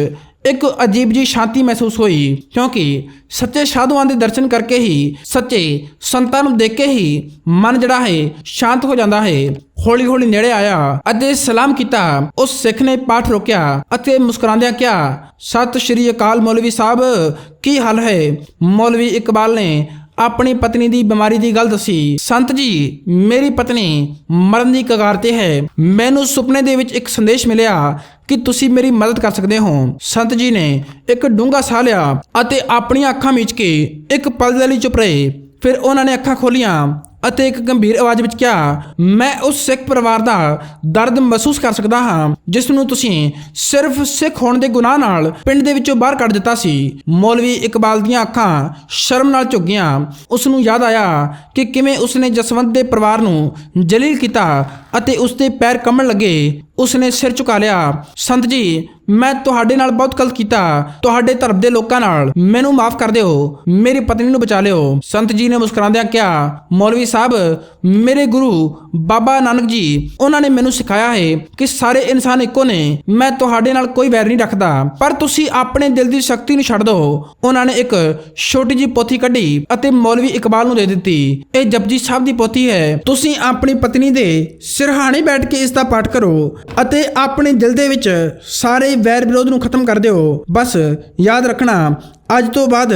ਇੱਕ ਅਜੀਬ ਜੀ ਸ਼ਾਂਤੀ ਮਹਿਸੂਸ ਹੋਈ, ਕਿਉਂਕਿ ਸੱਚੇ ਸਾਧੂਆਂ ਦੇ ਦਰਸ਼ਨ ਕਰਕੇ ਹੀ, ਸੱਚੇ ਸੰਤਾਂ ਨੂੰ ਦੇਖ ਕੇ ਹੀ ਮਨ ਜਿਹੜਾ ਹੈ ਸ਼ਾਂਤ ਹੋ ਜਾਂਦਾ ਹੈ ਹੌਲੀ ਹੌਲੀ ਨੇੜੇ ਆਇਆ ਅਤੇ ਸਲਾਮ ਕੀਤਾ। ਉਸ ਸਿੱਖ ਨੇ ਪਾਠ ਰੋਕਿਆ ਅਤੇ ਮੁਸਕਰਾਉਂਦਿਆਂ ਕਿਹਾ, ਸਤਿ ਸ਼੍ਰੀ ਅਕਾਲ ਮੌਲਵੀ ਸਾਹਿਬ, ਕੀ ਹਾਲ ਹੈ? ਮੌਲਵੀ ਇਕਬਾਲ ਨੇ ਆਪਣੀ ਪਤਨੀ ਦੀ ਬਿਮਾਰੀ ਦੀ ਗੱਲ ਦੱਸੀ। ਸੰਤ ਜੀ, ਮੇਰੀ ਪਤਨੀ ਮਰਨ ਦੀ ਕਗਾਰ ਤੇ ਹੈ। ਮੈਨੂੰ ਸੁਪਨੇ ਦੇ ਵਿੱਚ ਇੱਕ ਸੰਦੇਸ਼ ਮਿਲਿਆ ਕਿ ਤੁਸੀਂ ਮੇਰੀ ਮਦਦ ਕਰ ਸਕਦੇ ਹੋ। ਸੰਤ ਜੀ ਨੇ ਇੱਕ ਡੂੰਘਾ ਸਾਹ ਲਿਆ ਅਤੇ ਆਪਣੀਆਂ ਅੱਖਾਂ ਮੀਚ ਕੇ ਇੱਕ ਪਲ ਦੇ ਲਈ ਚੁੱਪ ਰਹੇ। ਫਿਰ ਉਹਨਾਂ ਨੇ ਅੱਖਾਂ ਖੋਲੀਆਂ ਅਤੇ ਇੱਕ ਗੰਭੀਰ ਆਵਾਜ਼ ਵਿੱਚ ਕਿਹਾ, ਮੈਂ ਉਸ ਸਿੱਖ ਪਰਿਵਾਰ ਦਾ ਦਰਦ ਮਹਿਸੂਸ ਕਰ ਸਕਦਾ ਹਾਂ, ਜਿਸ ਨੂੰ ਤੁਸੀਂ ਸਿਰਫ ਸਿੱਖ ਹੋਣ ਦੇ ਗੁਨਾਹ ਨਾਲ ਪਿੰਡ ਦੇ ਵਿੱਚੋਂ ਬਾਹਰ ਕੱਢ ਦਿੱਤਾ ਸੀ। ਮੌਲਵੀ ਇਕਬਾਲ ਦੀਆਂ ਅੱਖਾਂ ਸ਼ਰਮ ਨਾਲ ਝੁਕ ਗਈਆਂ। ਉਸ ਨੂੰ ਯਾਦ ਆਇਆ ਕਿ ਕਿਵੇਂ ਉਸਨੇ ਜਸਵੰਤ ਦੇ ਪਰਿਵਾਰ ਨੂੰ ਜਲੀਲ ਕੀਤਾ ਅਤੇ ਉਸ ਦੇ ਪੈਰ ਕੰਬਣ ਲੱਗੇ। ਉਸਨੇ ਸਿਰ ਝੁਕਾ ਲਿਆ। ਸੰਤ ਜੀ, ਮੈਂ ਤੁਹਾਡੇ ਨਾਲ ਬਹੁਤ ਗਲਤ ਕੀਤਾ। ਤੁਹਾਡੇ ਧਰਮ ਦੇ ਲੋਕਾਂ ਨਾਲ ਮੈਨੂੰ ਮਾਫ ਕਰ ਦਿਓ। ਮੇਰੀ ਪਤਨੀ ਨੂੰ ਬਚਾ ਲਿਓ। ਸੰਤ ਜੀ ਨੇ ਮੁਸਕਰਾਉਂਦਿਆਂ ਕਿਹਾ, ਮੌਲਵੀ ਸਾਹਿਬ, ਮੇਰੇ ਗੁਰੂ ਬਾਬਾ ਨਾਨਕ ਜੀ, ਉਹਨਾਂ ਨੇ ਮੈਨੂੰ ਸਿਖਾਇਆ ਹੈ ਕਿ ਸਾਰੇ ਇਨਸਾਨ ਇੱਕੋ ਨੇ। ਮੈਂ ਤੁਹਾਡੇ ਨਾਲ ਕੋਈ ਵੈਰ ਨਹੀਂ ਰੱਖਦਾ। ਪਰ ਤੁਸੀਂ ਆਪਣੇ ਦਿਲ ਦੀ ਸ਼ਕਤੀ ਨੂੰ ਛੱਡ ਦਿਓ ਉਹਨਾਂ ਨੇ ਇੱਕ ਛੋਟੀ ਜਿਹੀ ਪੋਥੀ ਕੱਢੀ ਅਤੇ ਮੌਲਵੀ ਇਕਬਾਲ ਨੂੰ ਦੇ ਦਿੱਤੀ। ਇਹ ਜਪਜੀ ਸਾਹਿਬ ਦੀ ਪੋਥੀ ਹੈ। ਤੁਸੀਂ ਆਪਣੀ ਪਤਨੀ ਦੇ ਸਿਰਹਾਣੇ ਬੈਠ ਕੇ ਇਸ ਦਾ ਪਾਠ ਕਰੋ। ਅਤੇ ਆਪਣੇ ਦਿਲ ਦੇ ਵਿੱਚ ਸਾਰੇ ਵੈਰ ਵਿਰੋਧ ਨੂੰ ਖਤਮ ਕਰ ਦਿਓ। ਬਸ ਯਾਦ ਰੱਖਣਾ, ਅੱਜ ਤੋਂ ਬਾਅਦ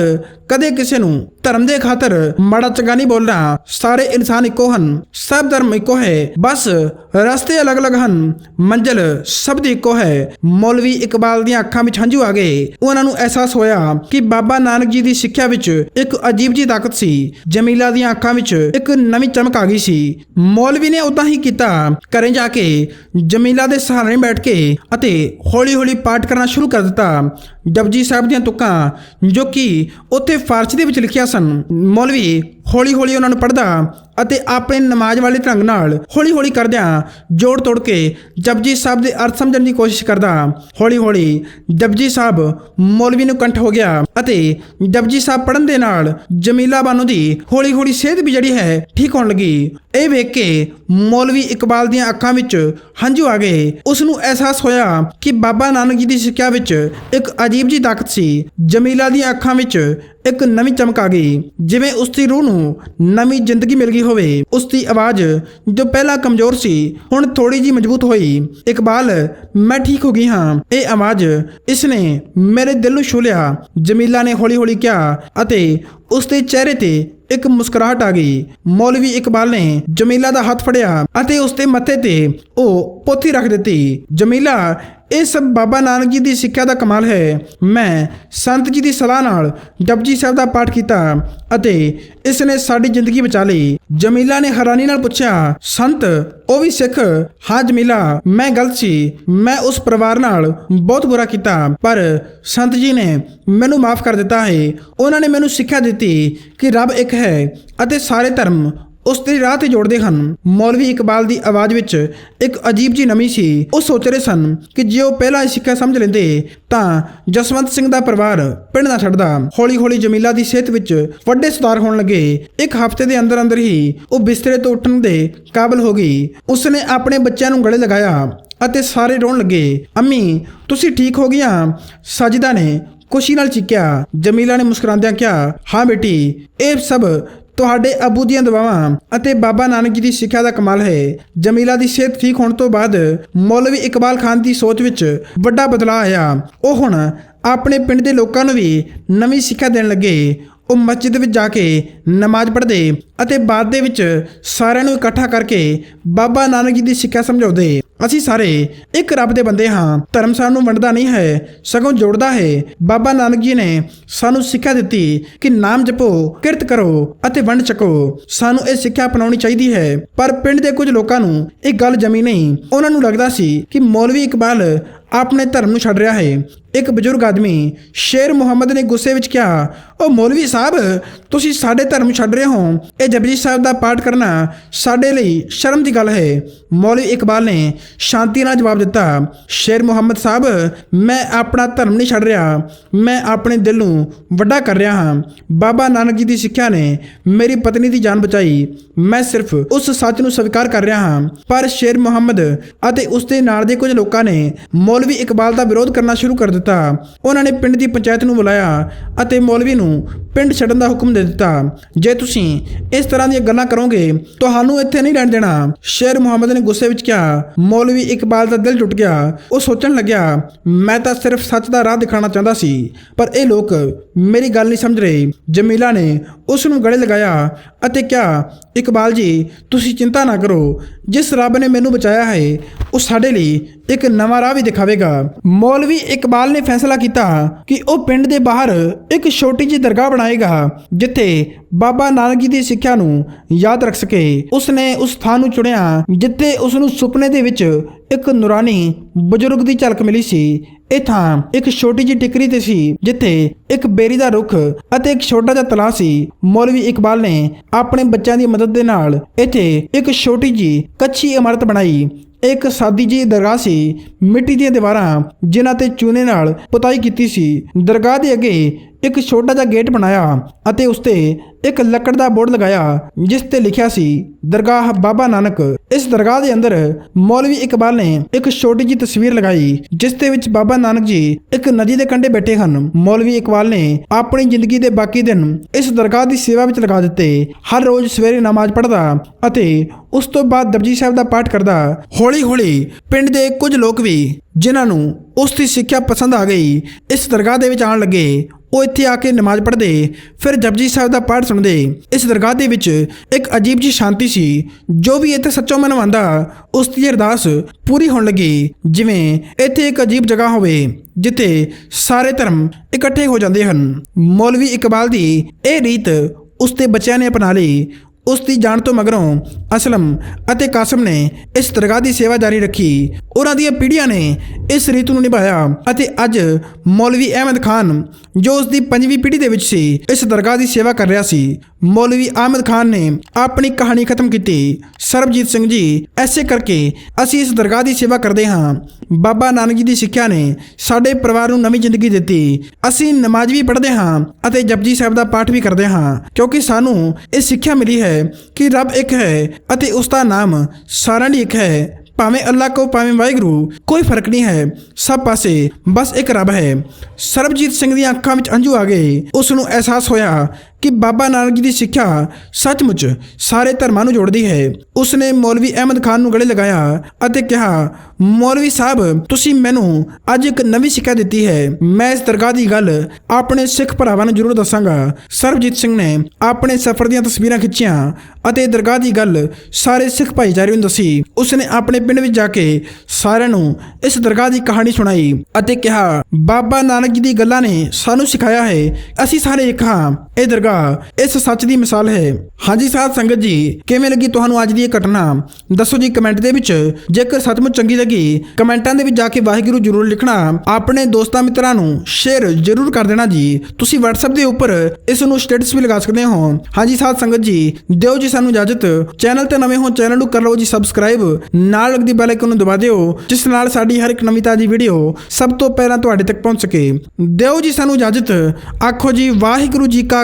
ਕਦੇ ਕਿਸੇ ਨੂੰ ਧਰਮ ਦੇ ਖਾਤਰ ਮਾੜਾ ਚੰਗਾ ਨਹੀਂ ਬੋਲਣਾ। ਸਾਰੇ ਇਨਸਾਨ ਇੱਕੋ ਹਨ, ਸਭ ਧਰਮ ਇੱਕੋ ਹੈ, ਬਸ ਰਸਤੇ ਅਲੱਗ-ਅਲੱਗ ਹਨ, ਮੰਜ਼ਿਲ ਸਭ ਦੀ ਇੱਕੋ ਹੈ। ਮੌਲਵੀ ਇਕਬਾਲ ਦੀਆਂ ਅੱਖਾਂ ਵਿੱਚ ਹੰਝੂ ਆ ਗਏ। ਉਹਨਾਂ ਨੂੰ ਅਹਿਸਾਸ ਹੋਇਆ ਕਿ ਬਾਬਾ ਨਾਨਕ ਜੀ ਦੀ ਸਿੱਖਿਆ ਵਿੱਚ ਇੱਕ ਅਜੀਬ ਜੀ ਤਾਕਤ ਸੀ। ਜਮੀਲਾ ਦੀਆਂ ਅੱਖਾਂ ਵਿੱਚ ਇੱਕ ਨਵੀਂ ਚਮਕ ਆ ਗਈ ਸੀ। ਮੌਲਵੀ ਨੇ ਉਦਾਂ ਹੀ ਕੀਤਾ, ਘਰੇ ਜਾ ਕੇ ਜਮੀਲਾ ਦੇ ਸਹਾਰੇ ਬੈਠ ਕੇ ਅਤੇ ਹੌਲੀ-ਹੌਲੀ ਪਾਠ ਕਰਨਾ ਸ਼ੁਰੂ ਕਰ ਦਿੱਤਾ। ਜਪਜੀ ਸਾਹਿਬ ਦੀਆਂ ਤੁਕਾਂ ਜੋ ਕਿ ਉੱਥੇ ਫਾਰਸੀ ਦੇ ਵਿੱਚ ਲਿਖਿਆ ਸਨ। ਮੌਲਵੀ ਹੌਲੀ-ਹੌਲੀ ਉਹਨਾਂ ਨੂੰ ਪੜ੍ਹਦਾ ਅਤੇ ਆਪਣੇ ਨਮਾਜ਼ ਵਾਲੇ ਢੰਗ ਨਾਲ ਹੌਲੀ-ਹੌਲੀ ਕਰਦਿਆਂ ਜੋੜ ਤੋੜ ਕੇ ਜਪਜੀ ਸਾਹਿਬ ਦੇ ਅਰਥ ਸਮਝਣ ਦੀ ਕੋਸ਼ਿਸ਼ ਕਰਦਾ ਹੌਲੀ-ਹੌਲੀ ਜਪਜੀ ਸਾਹਿਬ ਮੌਲਵੀ ਨੂੰ ਕੰਠ ਹੋ ਗਿਆ ਅਤੇ ਜਪਜੀ ਸਾਹਿਬ ਪੜਨ ਦੇ ਨਾਲ ਜਮੀਲਾ ਬਾਨੂ ਦੀ ਹੌਲੀ-ਹੌਲੀ ਸਿਹਤ ਵੀ ਜਿਹੜੀ ਹੈ ਠੀਕ ਹੋਣ ਲੱਗੀ। ਇਹ ਵੇਖ ਕੇ ਮੌਲਵੀ ਇਕਬਾਲ ਦੀਆਂ ਅੱਖਾਂ ਵਿੱਚ ਹੰਝੂ ਆ ਗਏ। ਉਸ ਨੂੰ ਅਹਿਸਾਸ ਹੋਇਆ ਕਿ ਬਾਬਾ ਨਾਨਕ ਜੀ ਦੀ ਸਿੱਖਿਆ ਵਿੱਚ ਇੱਕ ਅਜੀਬ ਜੀ ਤਾਕਤ ਸੀ। ਜਮੀਲਾ ਦੀਆਂ ਅੱਖਾਂ ਵਿੱਚ ਇੱਕ ਨਵੀਂ ਚਮਕ ਆ ਗਈ, ਜਿਵੇਂ ਉਸ ਦੀ ਰੂਹ ਨੂੰ ਨਵੀਂ ਜ਼ਿੰਦਗੀ ਮਿਲ ਗਈ ਹੋਵੇ। ਉਸ ਦੀ ਆਵਾਜ਼ ਜੋ ਪਹਿਲਾਂ ਕਮਜ਼ੋਰ ਸੀ, ਹੁਣ ਥੋੜੀ ਜੀ ਮਜ਼ਬੂਤ ਹੋਈ। ਇਕਬਾਲ, ਮੈਂ ਠੀਕ ਹੋ ਗਈ ਹਾਂ। ਇਹ ਆਵਾਜ਼ ਇਸਨੇ ਮੇਰੇ ਦਿਲ ਨੂੰ ਛੂ ਲਿਆ। ਜਮੀਲਾ ਨੇ ਹੌਲੀ-ਹੌਲੀ ਕਿਹਾ ਅਤੇ ਉਸ ਦੇ ਚਿਹਰੇ ਤੇ ਇੱਕ ਮੁਸਕਰਾਹਟ ਆ ਗਈ। ਮੌਲਵੀ ਇਕਬਾਲ ਨੇ ਜਮੀਲਾ ਦਾ ਹੱਥ ਫੜਿਆ ਅਤੇ ਉਸ ਦੇ ਮੱਥੇ ਤੇ ਉਹ ਪੋਥੀ ਰੱਖ ਦਿੱਤੀ। ਜਮੀਲਾ, ਇਹ ਸਭ ਬਾਬਾ ਨਾਨਕ ਜੀ ਦੀ ਸਿੱਖਿਆ ਦਾ ਕਮਾਲ ਹੈ। ਮੈਂ ਸੰਤ ਜੀ ਦੀ ਸਲਾਹ ਨਾਲ ਜਪਜੀ ਸਾਹਿਬ ਦਾ ਪਾਠ ਕੀਤਾ ਅਤੇ ਇਸ ਨੇ ਸਾਡੀ ਜ਼ਿੰਦਗੀ ਬਚਾ ਲਈ। ਜਮੀਲਾ ਨੇ ਹੈਰਾਨੀ ਨਾਲ ਪੁੱਛਿਆ, ਸੰਤ, ਉਹ ਵੀ ਸਿੱਖ? ਹਾਂ ਜਮੀਲਾ, ਮੈਂ ਗਲਤ ਸੀ। ਮੈਂ ਉਸ ਪਰਿਵਾਰ ਨਾਲ ਬਹੁਤ ਬੁਰਾ ਕੀਤਾ, ਪਰ ਸੰਤ ਜੀ ਨੇ ਮੈਨੂੰ ਮਾਫ ਕਰ ਦਿੱਤਾ ਹੈ। ਉਹਨਾਂ ਨੇ ਮੈਨੂੰ ਸਿੱਖਿਆ ਦਿੱਤੀ ਕਿ ਰੱਬ ਇੱਕ ਹੈ ਅਤੇ ਸਾਰੇ ਧਰਮ ਉਸ ਦੇ ਰਾਹ ਤੇ ਜੋੜਦੇ ਹਨ। ਮੌਲਵੀ ਇਕਬਾਲ ਦੀ ਆਵਾਜ਼ ਵਿੱਚ ਇੱਕ ਅਜੀਬ ਜੀ ਨਮੀ ਸੀ। ਉਹ ਸੋਚ ਰਹੇ ਸਨ ਕਿ ਜੇ ਉਹ ਪਹਿਲਾਂ ਇਹ ਸਿੱਖਿਆ ਸਮਝ ਲੈਂਦੇ, ਤਾਂ ਜਸਵੰਤ ਸਿੰਘ ਦਾ ਪਰਿਵਾਰ ਪਿੰਡ ਨਾ ਛੱਡਦਾ। ਹੌਲੀ-ਹੌਲੀ ਜਮੀਲਾ ਦੀ ਸਿਹਤ ਵਿੱਚ ਵੱਡੇ ਸੁਧਾਰ ਹੋਣ ਲੱਗੇ। ਇੱਕ ਹਫ਼ਤੇ ਦੇ ਅੰਦਰ ਅੰਦਰ ਹੀ ਉਹ ਬਿਸਤਰੇ ਤੋਂ ਉੱਠਣ ਦੇ ਕਾਬਿਲ ਹੋ ਗਈ। ਉਸਨੇ ਆਪਣੇ ਬੱਚਿਆਂ ਨੂੰ ਗਲੇ ਲਗਾਇਆ ਅਤੇ ਸਾਰੇ ਰੋਣ ਲੱਗੇ, ਅੰਮੀ, ਤੁਸੀਂ ਠੀਕ ਹੋ ਗਈਆਂ? ਸਾਜਿਦਾ ਨੇ ਖੁਸ਼ੀ ਨਾਲ ਚੀਕਿਆ, ਜਮੀਲਾ ਨੇ ਮੁਸਕਰਾਉਂਦਿਆਂ ਕਿਹਾ, ਹਾਂ ਬੇਟੀ, ਇਹ ਸਭ ਤੁਹਾਡੇ ਅਬੂ ਦੀਆਂ ਦਵਾਵਾਂ ਅਤੇ ਬਾਬਾ ਨਾਨਕ ਜੀ ਦੀ ਸਿੱਖਿਆ ਦਾ ਕਮਾਲ ਹੈ। ਜਮੀਲਾ ਦੀ ਸਿਹਤ ਠੀਕ ਹੋਣ ਤੋਂ ਬਾਅਦ ਮੌਲਵੀ ਇਕਬਾਲ ਖਾਨ ਦੀ ਸੋਚ ਵਿੱਚ ਵੱਡਾ ਬਦਲਾਅ ਆਇਆ। ਉਹ ਹੁਣ ਆਪਣੇ ਪਿੰਡ ਦੇ ਲੋਕਾਂ ਨੂੰ ਵੀ ਨਵੀਂ ਸਿੱਖਿਆ ਦੇਣ ਲੱਗੇ। ਉਹ ਮਸਜਿਦ ਵਿੱਚ ਜਾ ਕੇ ਨਮਾਜ਼ ਪੜ੍ਹਦੇ ਅਤੇ ਬਾਅਦ ਦੇ ਵਿੱਚ ਸਾਰਿਆਂ ਨੂੰ ਇਕੱਠਾ ਕਰਕੇ ਬਾਬਾ ਨਾਨਕ ਜੀ ਦੀ ਸਿੱਖਿਆ ਸਮਝਾਉਂਦੇ। ਅਸੀਂ ਸਾਰੇ ਇੱਕ ਰੱਬ ਦੇ ਬੰਦੇ ਹਾਂ। ਧਰਮ ਸਾਨੂੰ ਵੰਡਦਾ ਨਹੀਂ ਹੈ, ਸਗੋਂ ਜੋੜਦਾ ਹੈ। ਬਾਬਾ ਨਾਨਕ ਜੀ ਨੇ ਸਾਨੂੰ ਸਿੱਖਿਆ ਦਿੱਤੀ ਕਿ ਨਾਮ ਜਪੋ, ਕਿਰਤ ਕਰੋ ਅਤੇ ਵੰਡ ਛਕੋ ਸਾਨੂੰ ਇਹ ਸਿੱਖਿਆ ਅਪਣਾਉਣੀ ਚਾਹੀਦੀ ਹੈ। ਪਰ ਪਿੰਡ ਦੇ ਕੁਝ ਲੋਕਾਂ ਨੂੰ ਇਹ ਗੱਲ ਜਮੀ ਨਹੀਂ। ਉਹਨਾਂ ਨੂੰ ਲੱਗਦਾ ਸੀ ਕਿ ਮੌਲਵੀ ਇਕਬਾਲ ਆਪਣੇ ਧਰਮ ਨੂੰ ਛੱਡ ਰਿਹਾ ਹੈ। ਇੱਕ ਬਜ਼ੁਰਗ ਆਦਮੀ ਸ਼ੇਰ ਮੁਹੰਮਦ ਨੇ ਗੁੱਸੇ ਵਿੱਚ ਕਿਹਾ ਉਹ ਮੌਲਵੀ ਸਾਹਿਬ, ਤੁਸੀਂ ਸਾਡੇ ਧਰਮ ਛੱਡ ਰਹੇ ਹੋ। ਇਹ ਜਪਜੀ ਸਾਹਿਬ ਦਾ ਪਾਠ ਕਰਨਾ ਸਾਡੇ ਲਈ ਸ਼ਰਮ ਦੀ ਗੱਲ ਹੈ। ਮੌਲਵੀ ਇਕਬਾਲ ਨੇ ਸ਼ਾਂਤੀ ਨਾਲ ਜਵਾਬ ਦਿੱਤਾ, ਸ਼ੇਰ ਮੁਹੰਮਦ ਸਾਹਿਬ, ਮੈਂ ਆਪਣਾ ਧਰਮ ਨਹੀਂ ਛੱਡ ਰਿਹਾ। ਮੈਂ ਆਪਣੇ ਦਿਲ ਨੂੰ ਵੱਡਾ ਕਰ ਰਿਹਾ ਹਾਂ। ਬਾਬਾ ਨਾਨਕ ਜੀ ਦੀ ਸਿੱਖਿਆ ਨੇ ਮੇਰੀ ਪਤਨੀ ਦੀ ਜਾਨ ਬਚਾਈ। ਮੈਂ ਸਿਰਫ ਉਸ ਸੱਚ ਨੂੰ ਸਵੀਕਾਰ ਕਰ ਰਿਹਾ ਹਾਂ। ਪਰ ਸ਼ੇਰ ਮੁਹੰਮਦ ਅਤੇ ਉਸ ਦੇ ਨਾਲ ਦੇ ਕੁਝ ਲੋਕਾਂ ਨੇ ਮੌਲਵੀ ਇਕਬਾਲ ਦਾ ਵਿਰੋਧ ਕਰਨਾ ਸ਼ੁਰੂ ਕਰ ਦਿੱਤਾ। ਉਹਨਾਂ ਨੇ ਪਿੰਡ ਦੀ ਪੰਚਾਇਤ ਨੂੰ ਬੁਲਾਇਆ ਅਤੇ ਮੌਲਵੀ ਨੂੰ ਪਿੰਡ ਛੱਡਣ ਦਾ ਹੁਕਮ ਦੇ ਦਿੱਤਾ। ਜੇ ਤੁਸੀਂ ਇਸ ਤਰ੍ਹਾਂ ਦੀਆਂ ਗੱਲਾਂ ਕਰੋਗੇ, ਤੁਹਾਨੂੰ ਇੱਥੇ ਨਹੀਂ ਰਹਿਣ ਦੇਣਾ। ਸ਼ੇਰ ਮੁਹੰਮਦ ਨੇ ਗੁੱਸੇ ਵਿੱਚ ਕਿਹਾ, ਮੌਲਵੀ ਇਕਬਾਲ ਦਾ ਦਿਲ ਟੁੱਟ ਗਿਆ। ਉਹ ਸੋਚਣ ਲੱਗਿਆ, ਮੈਂ ਤਾਂ ਸਿਰਫ ਸੱਚ ਦਾ ਰਾਹ ਦਿਖਾਉਣਾ ਚਾਹੁੰਦਾ ਸੀ, ਪਰ ਇਹ ਲੋਕ ਮੇਰੀ ਗੱਲ ਨਹੀਂ ਸਮਝ ਰਹੇ। ਜਮੀਲਾ ਨੇ ਉਸ ਨੂੰ ਗਲੇ ਲਗਾਇਆ ਅਤੇ ਕਿਹਾ, ਇਕਬਾਲ ਜੀ, ਤੁਸੀਂ ਚਿੰਤਾ ਨਾ ਕਰੋ। ਜਿਸ ਰੱਬ ਨੇ ਮੈਨੂੰ ਬਚਾਇਆ ਹੈ, ਉਹ ਸਾਡੇ ਲਈ ਇੱਕ ਨਵਾਂ ਰਾਹ ਵੀ ਦਿਖਾਵੇਗਾ। ਮੌਲਵੀ ਇਕਬਾਲ ਨੇ ਫੈਸਲਾ ਕੀਤਾ ਕਿ ਉਹ ਪਿੰਡ ਦੇ ਬਾਹਰ ਇੱਕ ਛੋਟੀ ਜਿਹੀ ਦਰਗਾਹ ਬਣਾਏਗਾ, ਜਿੱਥੇ ਬਾਬਾ ਨਾਨਕ ਜੀ ਦੀ ਸਿੱਖਿਆ ਨੂੰ ਯਾਦ ਰੱਖ ਸਕੇ। ਉਸਨੇ ਉਸ ਥਾਂ ਨੂੰ ਚੁਣਿਆ, ਜਿੱਥੇ ਉਸ ਨੂੰ ਸੁਪਨੇ ਦੇ ਵਿੱਚ ਇੱਕ ਨੂਰਾਨੀ ਬਜ਼ੁਰਗ ਦੀ ਝਲਕ ਮਿਲੀ ਸੀ। ਇਹ ਥਾਂ ਇੱਕ ਛੋਟੀ ਜਿਹੀ ਟਿਕਰੀ ਤੇ ਸੀ, ਜਿੱਥੇ ਇੱਕ ਬੇਰੀ ਦਾ ਰੁੱਖ ਅਤੇ ਇੱਕ ਛੋਟਾ ਜਿਹਾ ਤਲਾਅ ਸੀ। ਮੌਲਵੀ ਇਕਬਾਲ ਨੇ ਆਪਣੇ ਬੱਚਿਆਂ ਦੀ ਮਦਦ ਦੇ ਨਾਲ ਇੱਥੇ ਇੱਕ ਛੋਟੀ ਜਿਹੀ ਕੱਚੀ ਇਮਾਰਤ ਬਣਾਈ। ਇੱਕ ਸਾਦੀ ਜਿਹੀ ਦਰਗਾਹ ਸੀ। ਮਿੱਟੀ ਦੀਆਂ ਦੀਵਾਰਾਂ ਜਿਨ੍ਹਾਂ ਤੇ ਚੂਨੇ ਨਾਲ ਪੁਤਾਈ ਕੀਤੀ ਸੀ। ਦਰਗਾਹ ਦੇ ਅੱਗੇ ਇੱਕ ਛੋਟਾ ਜਿਹਾ ਗੇਟ ਬਣਾਇਆ ਅਤੇ ਉਸ ਤੇ ਇੱਕ ਲੱਕੜ ਦਾ ਬੋਰਡ ਲਗਾਇਆ, ਜਿਸ ਤੇ ਲਿਖਿਆ ਸੀ, ਦਰਗਾਹ ਬਾਬਾ ਨਾਨਕ। ਇਸ ਦਰਗਾਹ ਦੇ ਅੰਦਰ ਮੌਲਵੀ ਇਕਬਾਲ ਨੇ ਇੱਕ ਛੋਟੀ ਜਿਹੀ ਤਸਵੀਰ ਲਗਾਈ, ਜਿਸ ਦੇ ਵਿੱਚ ਬਾਬਾ ਨਾਨਕ ਜੀ ਇੱਕ ਨਦੀ ਦੇ ਕੰਢੇ ਬੈਠੇ ਹਨ। ਮੌਲਵੀ ਇਕਬਾਲ ਨੇ ਆਪਣੀ ਜ਼ਿੰਦਗੀ ਦੇ ਬਾਕੀ ਦਿਨ ਇਸ ਦਰਗਾਹ ਦੀ ਸੇਵਾ ਵਿੱਚ ਲਗਾ ਦਿੱਤੇ। ਹਰ ਰੋਜ਼ ਸਵੇਰੇ ਨਮਾਜ਼ ਪੜ੍ਹਦਾ ਅਤੇ ਉਸ ਤੋਂ ਬਾਅਦ ਦਬਜੀ ਸਾਹਿਬ ਦਾ ਪਾਠ ਕਰਦਾ। ਹੌਲੀ-ਹੌਲੀ ਪਿੰਡ ਦੇ ਕੁਝ ਲੋਕ ਵੀ, ਜਿਨ੍ਹਾਂ ਨੂੰ ਉਸ ਦੀ ਸਿੱਖਿਆ ਪਸੰਦ ਆ ਗਈ, ਇਸ ਦਰਗਾਹ ਦੇ ਵਿੱਚ ਆਉਣ ਲੱਗੇ। ਉਹ ਇੱਥੇ ਆ ਕੇ ਨਮਾਜ਼ ਪੜ੍ਹਦੇ। ਫਿਰ ਜਪਜੀ ਸਾਹਿਬ ਦਾ ਪਾਠ ਸੁਣਦੇ। ਇਸ ਦਰਗਾਹ ਦੇ ਵਿੱਚ ਇੱਕ ਅਜੀਬ ਜੀ ਸ਼ਾਂਤੀ ਸੀ, ਜੋ ਵੀ ਇੱਥੇ ਸੱਚੋ ਮਨਵਾਉਂਦਾ ਉਸ ਦੀ ਅਰਦਾਸ ਪੂਰੀ ਹੋਣ ਲੱਗੀ। ਜਿਵੇਂ ਇੱਥੇ ਇੱਕ ਅਜੀਬ ਜਗ੍ਹਾ ਹੋਵੇ, ਜਿੱਥੇ ਸਾਰੇ ਧਰਮ ਇਕੱਠੇ ਹੋ ਜਾਂਦੇ ਹਨ। ਮੌਲਵੀ ਇਕਬਾਲ ਦੀ ਇਹ ਰੀਤ ਉਸ ਦੇ ਬੱਚਿਆਂ ਨੇ ਅਪਣਾ ਲਈ। ਉਸ ਦੀ ਜਾਣ ਤੋਂ ਮਗਰੋਂ ਅਸਲਮ ਅਤੇ ਕਾਸਮ ਨੇ ਇਸ ਦਰਗਾਹ ਦੀ ਸੇਵਾ ਜਾਰੀ ਰੱਖੀ। ਉਹਨਾਂ ਦੀਆਂ ਪੀੜ੍ਹੀਆਂ ਨੇ ਇਸ ਰੀਤ ਨੂੰ ਨਿਭਾਇਆ ਅਤੇ ਅੱਜ ਮੌਲਵੀ ਅਹਿਮਦ ਖਾਨ ਜੋ ਉਸ ਦੀ ਪੰਜਵੀਂ ਪੀੜ੍ਹੀ ਦੇ ਵਿੱਚ ਸੀ, ਇਸ ਦਰਗਾਹ ਦੀ ਸੇਵਾ ਕਰ ਰਿਹਾ ਸੀ। ਮੌਲਵੀ ਅਹਿਮਦ ਖਾਨ ਨੇ ਆਪਣੀ ਕਹਾਣੀ ਖਤਮ ਕੀਤੀ। ਸਰਬਜੀਤ ਸਿੰਘ ਜੀ, ਐਸੇ ਕਰਕੇ ਅਸੀਂ ਇਸ ਦਰਗਾਹ ਦੀ ਸੇਵਾ ਕਰਦੇ ਹਾਂ। ਬਾਬਾ ਨਾਨਕ ਜੀ ਦੀ ਸਿੱਖਿਆ ਨੇ ਸਾਡੇ ਪਰਿਵਾਰ ਨੂੰ ਨਵੀਂ ਜ਼ਿੰਦਗੀ ਦਿੱਤੀ। ਅਸੀਂ ਨਮਾਜ਼ ਵੀ ਪੜ੍ਹਦੇ ਹਾਂ ਅਤੇ ਜਪਜੀ ਸਾਹਿਬ ਦਾ ਪਾਠ ਵੀ ਕਰਦੇ ਹਾਂ, ਕਿਉਂਕਿ ਸਾਨੂੰ ਇਹ ਸਿੱਖਿਆ ਮਿਲੀ ਹੈ ਕਿ ਰੱਬ ਇੱਕ ਹੈ ਅਤੇ ਉਸ ਦਾ ਨਾਮ ਸਾਰਿਆਂ ਲਈ ਇੱਕ ਹੈ। ਭਾਵੇਂ ਅੱਲਾਹ ਕੋ ਭਾਵੇਂ ਵਾਹਿਗੁਰੂ, ਕੋਈ ਫ਼ਰਕ ਨਹੀਂ ਹੈ। ਸਭ ਪਾਸੇ ਬਸ ਇੱਕ ਰੱਬ ਹੈ। ਸਰਬਜੀਤ ਸਿੰਘ ਦੀਆਂ ਅੱਖਾਂ ਵਿੱਚ ਅੰਜੂ ਆ ਗਏ। ਉਸ ਨੂੰ ਅਹਿਸਾਸ ਹੋਇਆ ਕਿ ਬਾਬਾ ਨਾਨਕ ਜੀ ਦੀ ਸਿੱਖਿਆ ਸੱਚਮੁੱਚ ਸਾਰੇ ਧਰਮਾਂ ਨੂੰ ਜੋੜਦੀ ਹੈ। ਉਸ ਨੇ ਮੌਲਵੀ ਅਹਿਮਦ ਖਾਨ ਨੂੰ ਗਲੇ ਲਗਾਇਆ ਅਤੇ ਕਿਹਾ, ਮੌਲਵੀ ਸਾਹਿਬ, ਤੁਸੀਂ ਮੈਨੂੰ ਅੱਜ ਇੱਕ ਨਵੀਂ ਸਿੱਖਿਆ ਦਿੱਤੀ ਹੈ। ਮੈਂ ਇਸ ਦਰਗਾਹ ਦੀ ਗੱਲ ਆਪਣੇ ਸਿੱਖ ਭਰਾਵਾਂ ਨੂੰ ਜ਼ਰੂਰ ਦੱਸਾਂਗਾ। ਸਰਬਜੀਤ ਸਿੰਘ ਨੇ ਆਪਣੇ ਸਫ਼ਰ ਦੀਆਂ ਤਸਵੀਰਾਂ ਖਿੱਚੀਆਂ ਅਤੇ ਦਰਗਾਹ ਦੀ ਗੱਲ ਸਾਰੇ ਸਿੱਖ ਭਾਈਚਾਰੇ ਨੂੰ ਦੱਸੀ। ਉਸ ਨੇ ਆਪਣੇ ਪਿੰਡ ਵਿੱਚ ਜਾ ਕੇ ਸਾਰਿਆਂ ਨੂੰ ਇਸ ਦਰਗਾਹ ਦੀ ਕਹਾਣੀ ਸੁਣਾਈ ਅਤੇ ਕਿਹਾ, ਬਾਬਾ ਨਾਨਕ ਜੀ ਦੀ ਗੱਲਾਂ ਨੇ ਸਾਨੂੰ ਸਿਖਾਇਆ ਹੈ। ਅਸੀਂ ਸਾਰੇ ਇੱਕ ਹਾਂ। ਇਹ ਦਰਗਾਹ ਇਸ ਸੱਚ ਦੀ ਮਿਸਾਲ ਹੈ। ਹਾਂਜੀ ਸਾਧ ਸੰਗਤ ਜੀ, ਕਿਵੇਂ ਲੱਗੀ ਤੁਹਾਨੂੰ ਅੱਜ ਦੀ ਇਹ ਘਟਨਾ? ਦੱਸੋ ਜੀ ਕਮੈਂਟ ਦੇ ਵਿੱਚ। ਜੇਕਰ ਸੱਚਮੁੱਚ ਚੰਗੀ ਲੱਗੀ, ਕਮੈਂਟਾਂ ਦੇ ਵਿੱਚ ਜਾ ਕੇ ਵਾਹਿਗੁਰੂ ਜ਼ਰੂਰ ਲਿਖਣਾ। ਆਪਣੇ ਦੋਸਤਾਂ ਮਿੱਤਰਾਂ ਨੂੰ ਸ਼ੇਅਰ ਜ਼ਰੂਰ ਕਰ ਦੇਣਾ ਜੀ। ਤੁਸੀਂ WhatsApp ਦੇ ਉੱਪਰ ਇਸ ਨੂੰ ਸਟੇਟਸ ਵੀ ਲਗਾ ਸਕਦੇ ਹੋ। ਹਾਂਜੀ ਸਾਧ ਸੰਗਤ ਜੀ, ਦਿਓ ਜੀ ਸਾਨੂੰ ਇਜਾਜ਼ਤ। ਚੈਨਲ ਤੇ ਨਵੇਂ ਹੋ ਚੈਨਲ ਨੂੰ ਕਰ ਲਓ ਜੀ ਸਬਸਕ੍ਰਾਈਬ ਨਾਲ ਲੱਗਦੀ ਬੈਲ ਆਈਕਨ ਨੂੰ ਦਬਾ ਦਿਓ, ਜਿਸ ਨਾਲ ਸਾਡੀ ਹਰ ਇੱਕ ਨਵੀਂ ਤਾਜ਼ੀ ਵੀਡੀਓ ਸਭ ਤੋਂ ਪਹਿਲਾਂ ਤੁਹਾਡੇ ਤੱਕ ਪਹੁੰਚ ਸਕੇ। ਦਿਓ ਜੀ ਸਾਨੂੰ ਇਜਾਜ਼ਤ। ਆਖੋ ਜੀ ਵਾਹਿਗੁਰੂ ਜੀ ਕਾ